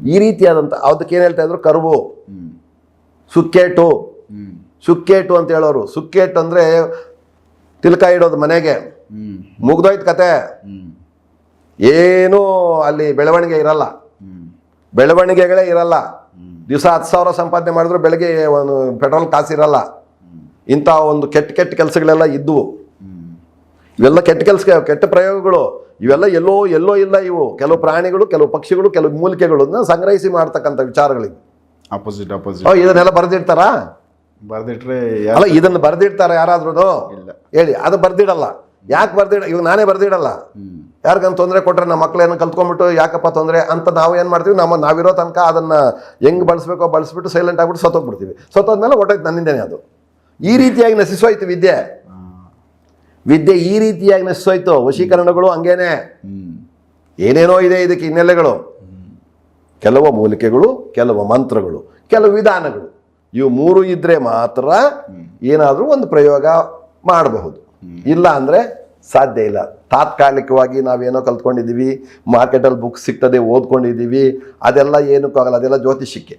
ಈ ರೀತಿಯಾದಂಥ ಅದಕ್ಕೆ ಏನು ಹೇಳ್ತಾ ಇದ್ರು? ಕರುವು ಸುಕ್ಕೇಟು. ಸುಕ್ಕೇಟು ಅಂತ ಹೇಳೋರು. ಸುಕ್ಕೇಟು ಅಂದ್ರೆ ತಿಲ್ಕ ಇಡೋದು ಮನೆಗೆ. ಮುಗ್ದೋಯ್ತು ಕತೆ. ಏನೂ ಅಲ್ಲಿ ಬೆಳವಣಿಗೆ ಇರಲ್ಲ. ಬೆಳವಣಿಗೆಗಳೇ ಇರಲ್ಲ. ದಿವಸ ಹತ್ತು ಸಾವಿರ ಸಂಪಾದನೆ ಮಾಡಿದ್ರು ಬೆಳಗ್ಗೆ ಒಂದು ಪೆಟ್ರೋಲ್ ಕಾಸಿರಲ್ಲ ಇಂಥ ಒಂದು ಕೆಟ್ಟ ಕೆಟ್ಟ ಕೆಲಸಗಳೆಲ್ಲ ಇದ್ದವು ಇವೆಲ್ಲ ಕೆಟ್ಟ ಕೆಲಸ ಕೆಟ್ಟ ಪ್ರಯೋಗಗಳು. ಇವೆಲ್ಲ ಎಲ್ಲೋ ಎಲ್ಲೋ ಇಲ್ಲ ಇವು. ಕೆಲವು ಪ್ರಾಣಿಗಳು ಕೆಲವು ಪಕ್ಷಿಗಳು ಕೆಲವು ಮೂಲಿಕೆಗಳನ್ನ ಸಂಗ್ರಹಿಸಿ ಮಾಡ್ತಕ್ಕಂಥ ವಿಚಾರಗಳಿವೆ. ಅಪೋಸಿಟ್ ಅಪೋಸಿಟ್ ಇದನ್ನೆಲ್ಲ ಬರೆದಿಡ್ತಾರಾ? ಬರ್ದಿಟ್ರೆ ಅಲ್ಲ ಇದನ್ನು ಬರೆದಿಡ್ತಾರ ಯಾರಾದ್ರೂ ಇಲ್ಲ. ಹೇಳಿ ಅದು ಬರ್ದಿಡಲ್ಲ. ಯಾಕೆ ಬರ್ದಿಡ ಇವಾಗ ನಾನೇ ಬರ್ದಿಡಲ್ಲ. ಯಾರಿಗಂತ ತೊಂದರೆ ಕೊಟ್ಟರೆ ನಮ್ಮ ಮಕ್ಳು ಏನೋ ಕಲ್ತ್ಕೊಂಡ್ಬಿಟ್ಟು ಯಾಕಪ್ಪ ತೊಂದರೆ ಅಂತ ನಾವು ಏನು ಮಾಡ್ತೀವಿ? ನಮ್ಮ ನಾವಿರೋ ತನಕ ಅದನ್ನು ಹೆಂಗ್ ಬಳಸ್ಬೇಕೋ ಬಳಸ್ಬಿಟ್ಟು ಸೈಲೆಂಟ್ ಆಗಿಬಿಟ್ಟು ಸತ್ತೋಗ್ಬಿಡ್ತೀವಿ. ಸತ್ತೋದ್ಮೇಲೆ ಹೊಟ್ಟೋಯ್ತು ನನ್ನಿಂದೇನೆ ಅದು. ಈ ರೀತಿಯಾಗಿ ನಶಿಸೋಯ್ತು ವಿದ್ಯೆ. ವಿದ್ಯೆ ಈ ರೀತಿಯಾಗಿ ನಶಿಸೋಯ್ತು. ವಶೀಕರಣಗಳು ಹಂಗೇನೆ. ಏನೇನೋ ಇದೆ ಇದಕ್ಕೆ ಹಿನ್ನೆಲೆಗಳು. ಕೆಲವು ಮೂಲಿಕೆಗಳು ಕೆಲವು ಮಂತ್ರಗಳು ಕೆಲವು ವಿಧಾನಗಳು. ಇವು ಮೂರು ಇದ್ರೆ ಮಾತ್ರ ಏನಾದರೂ ಒಂದು ಪ್ರಯೋಗ ಮಾಡಬಹುದು. ಇಲ್ಲ ಅಂದ್ರೆ ಸಾಧ್ಯ ಇಲ್ಲ. ತಾತ್ಕಾಲಿಕವಾಗಿ ನಾವೇನೋ ಕಲ್ತ್ಕೊಂಡಿದ್ದೀವಿ ಮಾರ್ಕೆಟಲ್ಲಿ ಬುಕ್ ಸಿಗ್ತದೆ ಓದ್ಕೊಂಡಿದ್ದೀವಿ ಅದೆಲ್ಲ ಏನಕ್ಕೂ ಆಗಲ್ಲ ಅದೆಲ್ಲ ಜ್ಯೋತಿಷಕ್ಕೆ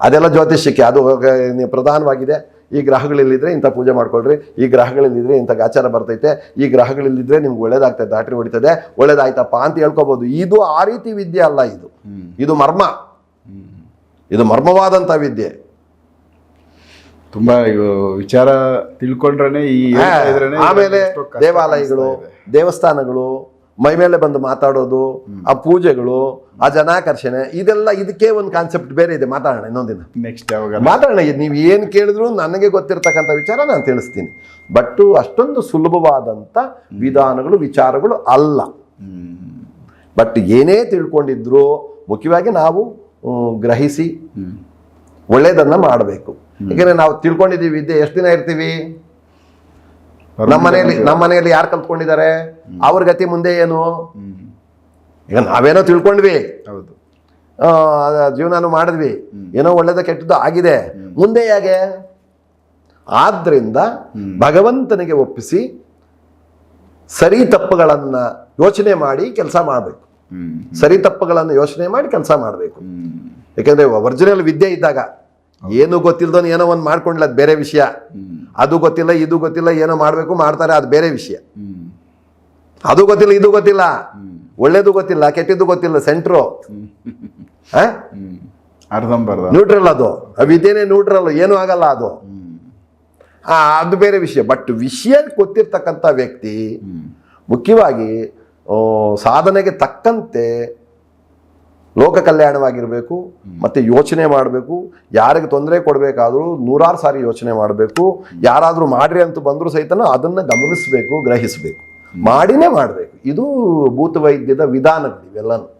ಅದೆಲ್ಲ ಜ್ಯೋತಿಷಕ್ಕೆ ಅದು ಪ್ರಧಾನವಾಗಿದೆ ಈ ಗ್ರಹಗಳಲ್ಲಿದ್ದರೆ ಇಂಥ ಪೂಜೆ ಮಾಡ್ಕೊಳ್ರಿ ಈ ಗ್ರಹಗಳಲ್ಲಿದ್ದರೆ ಇಂಥ ಗಾಚಾರ ಬರ್ತೈತೆ ಈ ಗ್ರಹಗಳಿಲ್ಲಿದ್ರೆ ನಿಮ್ಗೆ ಒಳ್ಳೇದಾಗ್ತದೆ ದಾಟ್ರಿ ಹೊಡಿತದೆ ಒಳ್ಳೇದಾಯ್ತಪ್ಪ ಅಂತ ಹೇಳ್ಕೊಬೋದು. ಇದು ಆ ರೀತಿ ವಿದ್ಯೆ ಅಲ್ಲ ಇದು. ಇದು ಮರ್ಮ. ಇದು ಮರ್ಮವಾದಂಥ ವಿದ್ಯೆ. ತುಂಬಾ ವಿಚಾರ ತಿಳ್ಕೊಂಡ್ರೆ ಈ ಆಮೇಲೆ ದೇವಾಲಯಗಳು ದೇವಸ್ಥಾನಗಳು ಮೈ ಮೇಲೆ ಬಂದು ಮಾತಾಡೋದು ಆ ಪೂಜೆಗಳು ಆ ಜನಾಕರ್ಷಣೆ ಇದೆಲ್ಲ ಇದಕ್ಕೆ ಒಂದು ಕಾನ್ಸೆಪ್ಟ್ ಬೇರೆ ಇದೆ. ಮಾತಾಡೋಣ ಇನ್ನೊಂದಿನ ನೆಕ್ಸ್ಟ್ ಯಾವಾಗ ಮಾತಾಡೋಣ ನೀವು ಏನು ಕೇಳಿದ್ರು ನನಗೆ ಗೊತ್ತಿರತಕ್ಕಂಥ ವಿಚಾರ ನಾನು ತಿಳಿಸ್ತೀನಿ. ಬಟ್ ಅಷ್ಟೊಂದು ಸುಲಭವಾದಂಥ ವಿಧಾನಗಳು ವಿಚಾರಗಳು ಅಲ್ಲ. ಬಟ್ ಏನೇ ತಿಳ್ಕೊಂಡಿದ್ರು ಮುಖ್ಯವಾಗಿ ನಾವು ಗ್ರಹಿಸಿ ಒಳ್ಳೆಯದನ್ನು ಮಾಡಬೇಕು. ಯಾಕಂದ್ರೆ ನಾವು ತಿಳ್ಕೊಂಡಿದ್ದೀವಿ ವಿದ್ಯೆ ಎಷ್ಟು ದಿನ ಇರ್ತೀವಿ? ನಮ್ಮ ಮನೆಯಲ್ಲಿ ನಮ್ಮ ಮನೆಯಲ್ಲಿ ಯಾರು ಕಲ್ತ್ಕೊಂಡಿದ್ದಾರೆ? ಅವ್ರ ಗತಿ ಮುಂದೆ ಏನು? ಈಗ ನಾವೇನೋ ತಿಳ್ಕೊಂಡ್ವಿ ಹೌದು. ಜೀವನಾನು ಮಾಡಿದ್ವಿ. ಏನೋ ಒಳ್ಳೇದ ಕೆಟ್ಟದ್ದು ಆಗಿದೆ. ಮುಂದೆ ಹೇಗೆ? ಆದ್ರಿಂದ ಭಗವಂತನಿಗೆ ಒಪ್ಪಿಸಿ ಸರಿ ತಪ್ಪುಗಳನ್ನ ಯೋಚನೆ ಮಾಡಿ ಕೆಲಸ ಮಾಡಬೇಕು. ಸರಿ ತಪ್ಪುಗಳನ್ನು ಯೋಚನೆ ಮಾಡಿ ಕೆಲಸ ಮಾಡಬೇಕು. ಯಾಕಂದ್ರೆ ಒರಿಜಿನಲ್ ವಿದ್ಯೆ ಇದ್ದಾಗ ಏನು ಗೊತ್ತಿಲ್ದೋನ್ ಏನೋ ಒಂದು ಮಾಡ್ಕೊಂಡ್ಲ ಅದು ಬೇರೆ ವಿಷಯ. ಅದು ಗೊತ್ತಿಲ್ಲ ಇದು ಗೊತ್ತಿಲ್ಲ ಏನೋ ಮಾಡಬೇಕು ಮಾಡ್ತಾರೆ ಅದು ಬೇರೆ ವಿಷಯ. ಅದು ಗೊತ್ತಿಲ್ಲ ಇದು ಗೊತ್ತಿಲ್ಲ. ಒಳ್ಳೇದು ಗೊತ್ತಿಲ್ಲ ಕೆಟ್ಟದ್ದು ಗೊತ್ತಿಲ್ಲ ಸೆಂಟ್ರು. ನ್ಯೂಟ್ರಲ್ ಅದು. ಅವಿದೇನೆ ವಿದ್ಯೆನೇ ನ್ಯೂಟ್ರಲ್ ಏನೂ ಆಗಲ್ಲ ಅದು. ಅದು ಬೇರೆ ವಿಷಯ. ಬಟ್ ವಿಷಯ ಗೊತ್ತಿರ್ತಕ್ಕಂಥ ವ್ಯಕ್ತಿ ಮುಖ್ಯವಾಗಿ ಸಾಧನೆಗೆ ತಕ್ಕಂತೆ ಲೋಕ ಕಲ್ಯಾಣವಾಗಿರಬೇಕು ಮತ್ತು ಯೋಚನೆ ಮಾಡಬೇಕು. ಯಾರಿಗೆ ತೊಂದರೆ ಕೊಡಬೇಕಾದ್ರೂ ನೂರಾರು ಸಾರಿ ಯೋಚನೆ ಮಾಡಬೇಕು. ಯಾರಾದರೂ ಮಾಡ್ರಿ ಅಂತ ಬಂದರೂ ಸಹಿತ ಅದನ್ನು ಗಮನಿಸಬೇಕು ಗ್ರಹಿಸಬೇಕು. ಮಾಡಿನೇ ಮಾಡಬೇಕು. ಇದು ಭೂತ ವೈದ್ಯದ ವಿಧಾನಗಳು ಇವೆಲ್ಲನೂ.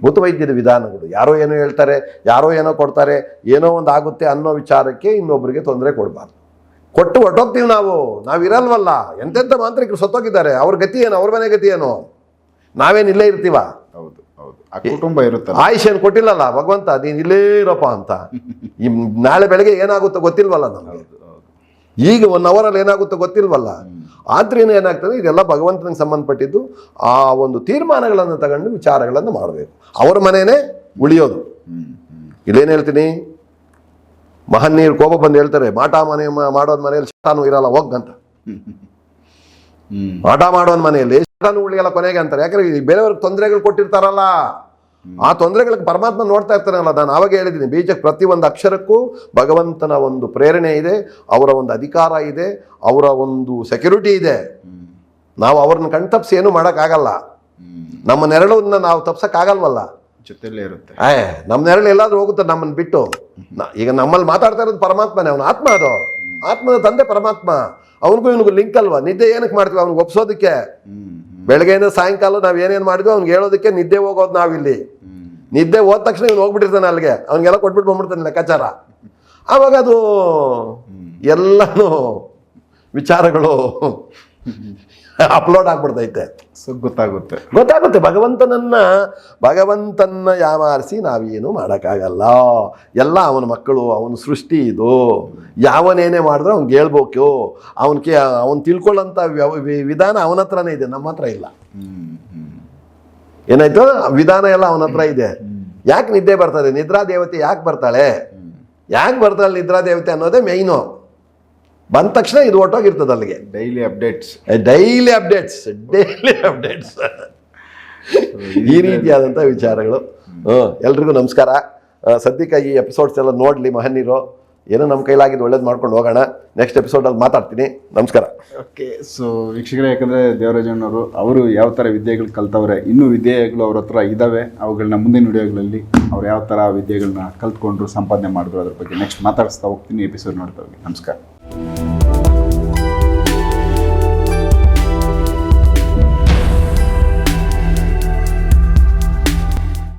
ಭೂತವೈದ್ಯದ ಭೂತ ವೈದ್ಯದ ವಿಧಾನಗಳು. ಯಾರೋ ಏನೋ ಹೇಳ್ತಾರೆ ಯಾರೋ ಏನೋ ಕೊಡ್ತಾರೆ ಏನೋ ಒಂದು ಆಗುತ್ತೆ ಅನ್ನೋ ವಿಚಾರಕ್ಕೆ ಇನ್ನೊಬ್ಬರಿಗೆ ತೊಂದರೆ ಕೊಡಬಾರ್ದು. ಕೊಟ್ಟು ಹೊಟ್ಟೋಗ್ತೀವಿ ನಾವು. ನಾವು ಇರಲ್ವಲ್ಲ ಎಂತೆಂಥ ಮಾಂತ್ರಿಕರು ಸತ್ತೋಗಿದ್ದಾರೆ. ಅವ್ರ ಗತಿ ಏನು? ಅವ್ರ ಮನೆ ಗತಿ ಏನು? ನಾವೇನು ಇಲ್ಲೇ ಇರ್ತೀವ? ಕುಟುಂಬ ಇರುತ್ತೆ ಆಯುಷ್ ಏನು ಕೊಟ್ಟಿಲ್ಲಲ್ಲ ಭಗವಂತ ನೀನು ಇಲ್ಲೇ ಇರಪ್ಪ ಅಂತ. ಈ ನಾಳೆ ಬೆಳಗ್ಗೆ ಏನಾಗುತ್ತೋ ಗೊತ್ತಿಲ್ವಲ್ಲ ನಮಗೆ. ಈಗ ಒನ್ ಅವರಲ್ಲಿ ಏನಾಗುತ್ತೋ ಗೊತ್ತಿಲ್ವಲ್ಲ. ಆದ್ರಿಂದ ಏನಾಗ್ತದೆ ಇದೆಲ್ಲ ಭಗವಂತನಿಗೆ ಸಂಬಂಧಪಟ್ಟಿದ್ದು ಆ ಒಂದು ತೀರ್ಮಾನಗಳನ್ನು ತಗೊಂಡು ವಿಚಾರಗಳನ್ನು ಮಾಡಬೇಕು. ಅವರ ಮನೆಯೇ ಉಳಿಯೋದು. ಇಲ್ಲೇನು ಹೇಳ್ತೀನಿ? ಮಹನ್ನೀರು ಕೋಪ ಬಂದು ಹೇಳ್ತಾರೆ ಮಾಟ ಮನೆ ಮಾಡೋದ್ ಮನೆಯಲ್ಲಿ ಶಾನು ಇರಲ್ಲ ಹೋಗ್ ಅಂತ. ಮಾಟ ಮಾಡೋನ್ ಮನೆಯಲ್ಲಿ ಶಟಾನು ಉಳಿಯಲ್ಲ ಕೊನೆಗೆ ಅಂತಾರೆ. ಯಾಕಂದ್ರೆ ಈ ಬೇರೆಯವ್ರಿಗೆ ತೊಂದರೆಗಳು ಕೊಟ್ಟಿರ್ತಾರಲ್ಲ. ಆ ತೊಂದರೆಗಳಿಗೆ ಪರಮಾತ್ಮ ನೋಡ್ತಾ ಇರ್ತಾರಲ್ಲ ನಾನು ಆವಾಗ ಹೇಳಿದ್ದೀನಿ ಬೀಜಕ್ಕೆ ಪ್ರತಿ ಒಂದು ಅಕ್ಷರಕ್ಕೂ ಭಗವಂತನ ಒಂದು ಪ್ರೇರಣೆ ಇದೆ ಅವರ ಒಂದು ಅಧಿಕಾರ ಇದೆ ಅವರ ಒಂದು ಸೆಕ್ಯೂರಿಟಿ ಇದೆ. ನಾವು ಅವ್ರನ್ನ ಕಣ್ತಪ್ಸಿ ಏನು ಮಾಡೋಕ್ಕಾಗಲ್ಲ. ನಮ್ಮ ನೆರಳನ್ನ ನಾವು ತಪ್ಸಕ್ಕಾಗಲ್ವಲ್ಲ. ಜೊತೆಲೇ ಇರುತ್ತೆ. ಏ ನಮ್ಮ ನೆರಳು ಎಲ್ಲಾದರೂ ಹೋಗುತ್ತೆ ನಮ್ಮನ್ನು ಬಿಟ್ಟು. ಈಗ ನಮ್ಮಲ್ಲಿ ಮಾತಾಡ್ತಾ ಇರೋದು ಪರಮಾತ್ಮನೇ ಅವನ ಆತ್ಮ ಅದು. ಆತ್ಮದ ತಂದೆ ಪರಮಾತ್ಮ. ಅವನಿಗೂ ಇವನಿಗೂ ಲಿಂಕ್ ಅಲ್ವಾ? ನಿದ್ದೆ ಏನಕ್ಕೆ ಮಾಡ್ತೀವಿ? ಅವ್ನಿಗೆ ಒಪ್ಸೋದಕ್ಕೆ. ಬೆಳಗ್ಗೆಯಿಂದ ಸಾಯಂಕಾಲ ನಾವು ಏನೇನು ಮಾಡಿದ್ವಿ ಅವ್ನಿಗೆ ಹೇಳೋದಕ್ಕೆ ನಿದ್ದೆ ಹೋಗೋದು ನಾವಿಲ್ಲಿ. ನಿದ್ದೆ ಹೋದ ತಕ್ಷಣ ಇವ್ನು ಹೋಗ್ಬಿಟ್ಟಿರ್ತಾನೆ ಅಲ್ಲಿಗೆ. ಅವ್ನಿಗೆಲ್ಲ ಕೊಟ್ಬಿಟ್ಟು ಬಂದ್ಬಿಡ್ತಾನೆ ಲೆಕ್ಕಾಚಾರ ಆವಾಗ ಅದು ಎಲ್ಲನೂ ವಿಚಾರಗಳು ಅಪ್ಲೋಡ್ ಆಗ್ಬಿಡ್ತೈತೆ. ಸೊ ಗೊತ್ತಾಗುತ್ತೆ. ಗೊತ್ತಾಗುತ್ತೆ. ಭಗವಂತನನ್ನ ಭಗವಂತನ ಯಾಮಾರಿಸಿ ನಾವೇನು ಮಾಡೋಕ್ಕಾಗಲ್ಲ. ಎಲ್ಲ ಅವನ ಮಕ್ಕಳು ಅವನ ಸೃಷ್ಟಿ ಇದು. ಯಾವನೇನೇ ಮಾಡಿದ್ರೆ ಅವ್ನಿಗೆ ಹೇಳ್ಬೇಕು ಅವನಿಗೆ ಅವನು ತಿಳ್ಕೊಳ್ಳೋಂಥ ವ್ಯವ- ವಿಧಾನ ಅವನ ಹತ್ರನೇ ಇದೆ. ನಮ್ಮ ಹತ್ರ ಇಲ್ಲ. ಏನಾಯ್ತು? ವಿಧಾನ ಎಲ್ಲ ಅವನ ಹತ್ರ ಇದೆ. ಯಾಕೆ ನಿದ್ದೆ ಬರ್ತದೆ ನಿದ್ರಾ ದೇವತೆ ಯಾಕೆ ಬರ್ತಾಳೆ? ಯಾಕೆ ಬರ್ತಾಳೆ ನಿದ್ರಾ ದೇವತೆ ಅನ್ನೋದೇ ಮೈನು ಬಂದ ತಕ್ಷಣ ಇದು ಹೊಟ್ಟೋಗಿರ್ತದೆ ಅಲ್ಲಿಗೆ. Daily updates daily updates daily updates ಈ ರೀತಿಯಾದಂಥ ವಿಚಾರಗಳು. ಹ್ಞೂ ಎಲ್ರಿಗೂ ನಮಸ್ಕಾರ. ಸದ್ಯಕ್ಕೆ ಈ ಎಪಿಸೋಡ್ಸ್ ಎಲ್ಲ ನೋಡಲಿ ಮಹನೀರು ಏನೋ ನಮ್ಮ ಕೈಲಾಗಿದ್ದು ಒಳ್ಳೇದು ಮಾಡ್ಕೊಂಡು ಹೋಗೋಣ. ನೆಕ್ಸ್ಟ್ ಎಪಿಸೋಡಲ್ಲಿ ಮಾತಾಡ್ತೀನಿ. ನಮಸ್ಕಾರ. ಓಕೆ ಸೊ ವೀಕ್ಷಕರೇ ಯಾಕಂದರೆ ದೇವರಾಜಣ್ಣವರು ಅವರು ಯಾವ ಥರ ವಿದ್ಯೆಗಳು ಕಲ್ತವ್ರೆ ಇನ್ನೂ ವಿದ್ಯೆಗಳು ಅವ್ರ ಹತ್ರ ಇದ್ದಾವೆ ಅವುಗಳನ್ನ ಮುಂದಿನ ವಿಡಿಯೋಗಳಲ್ಲಿ ಅವ್ರು ಯಾವ ಥರ ವಿದ್ಯೆಗಳನ್ನ ಕಲ್ತ್ಕೊಂಡ್ರು ಸಂಪಾದನೆ ಮಾಡಿದ್ರು ಅದ್ರ ಬಗ್ಗೆ ನೆಕ್ಸ್ಟ್ ಮಾತಾಡಿಸ್ತಾ ಹೋಗ್ತೀನಿ ಎಪಿಸೋಡ್ ನೋಡ್ತಾ ಹೋಗಿ. ನಮಸ್ಕಾರ. Thank you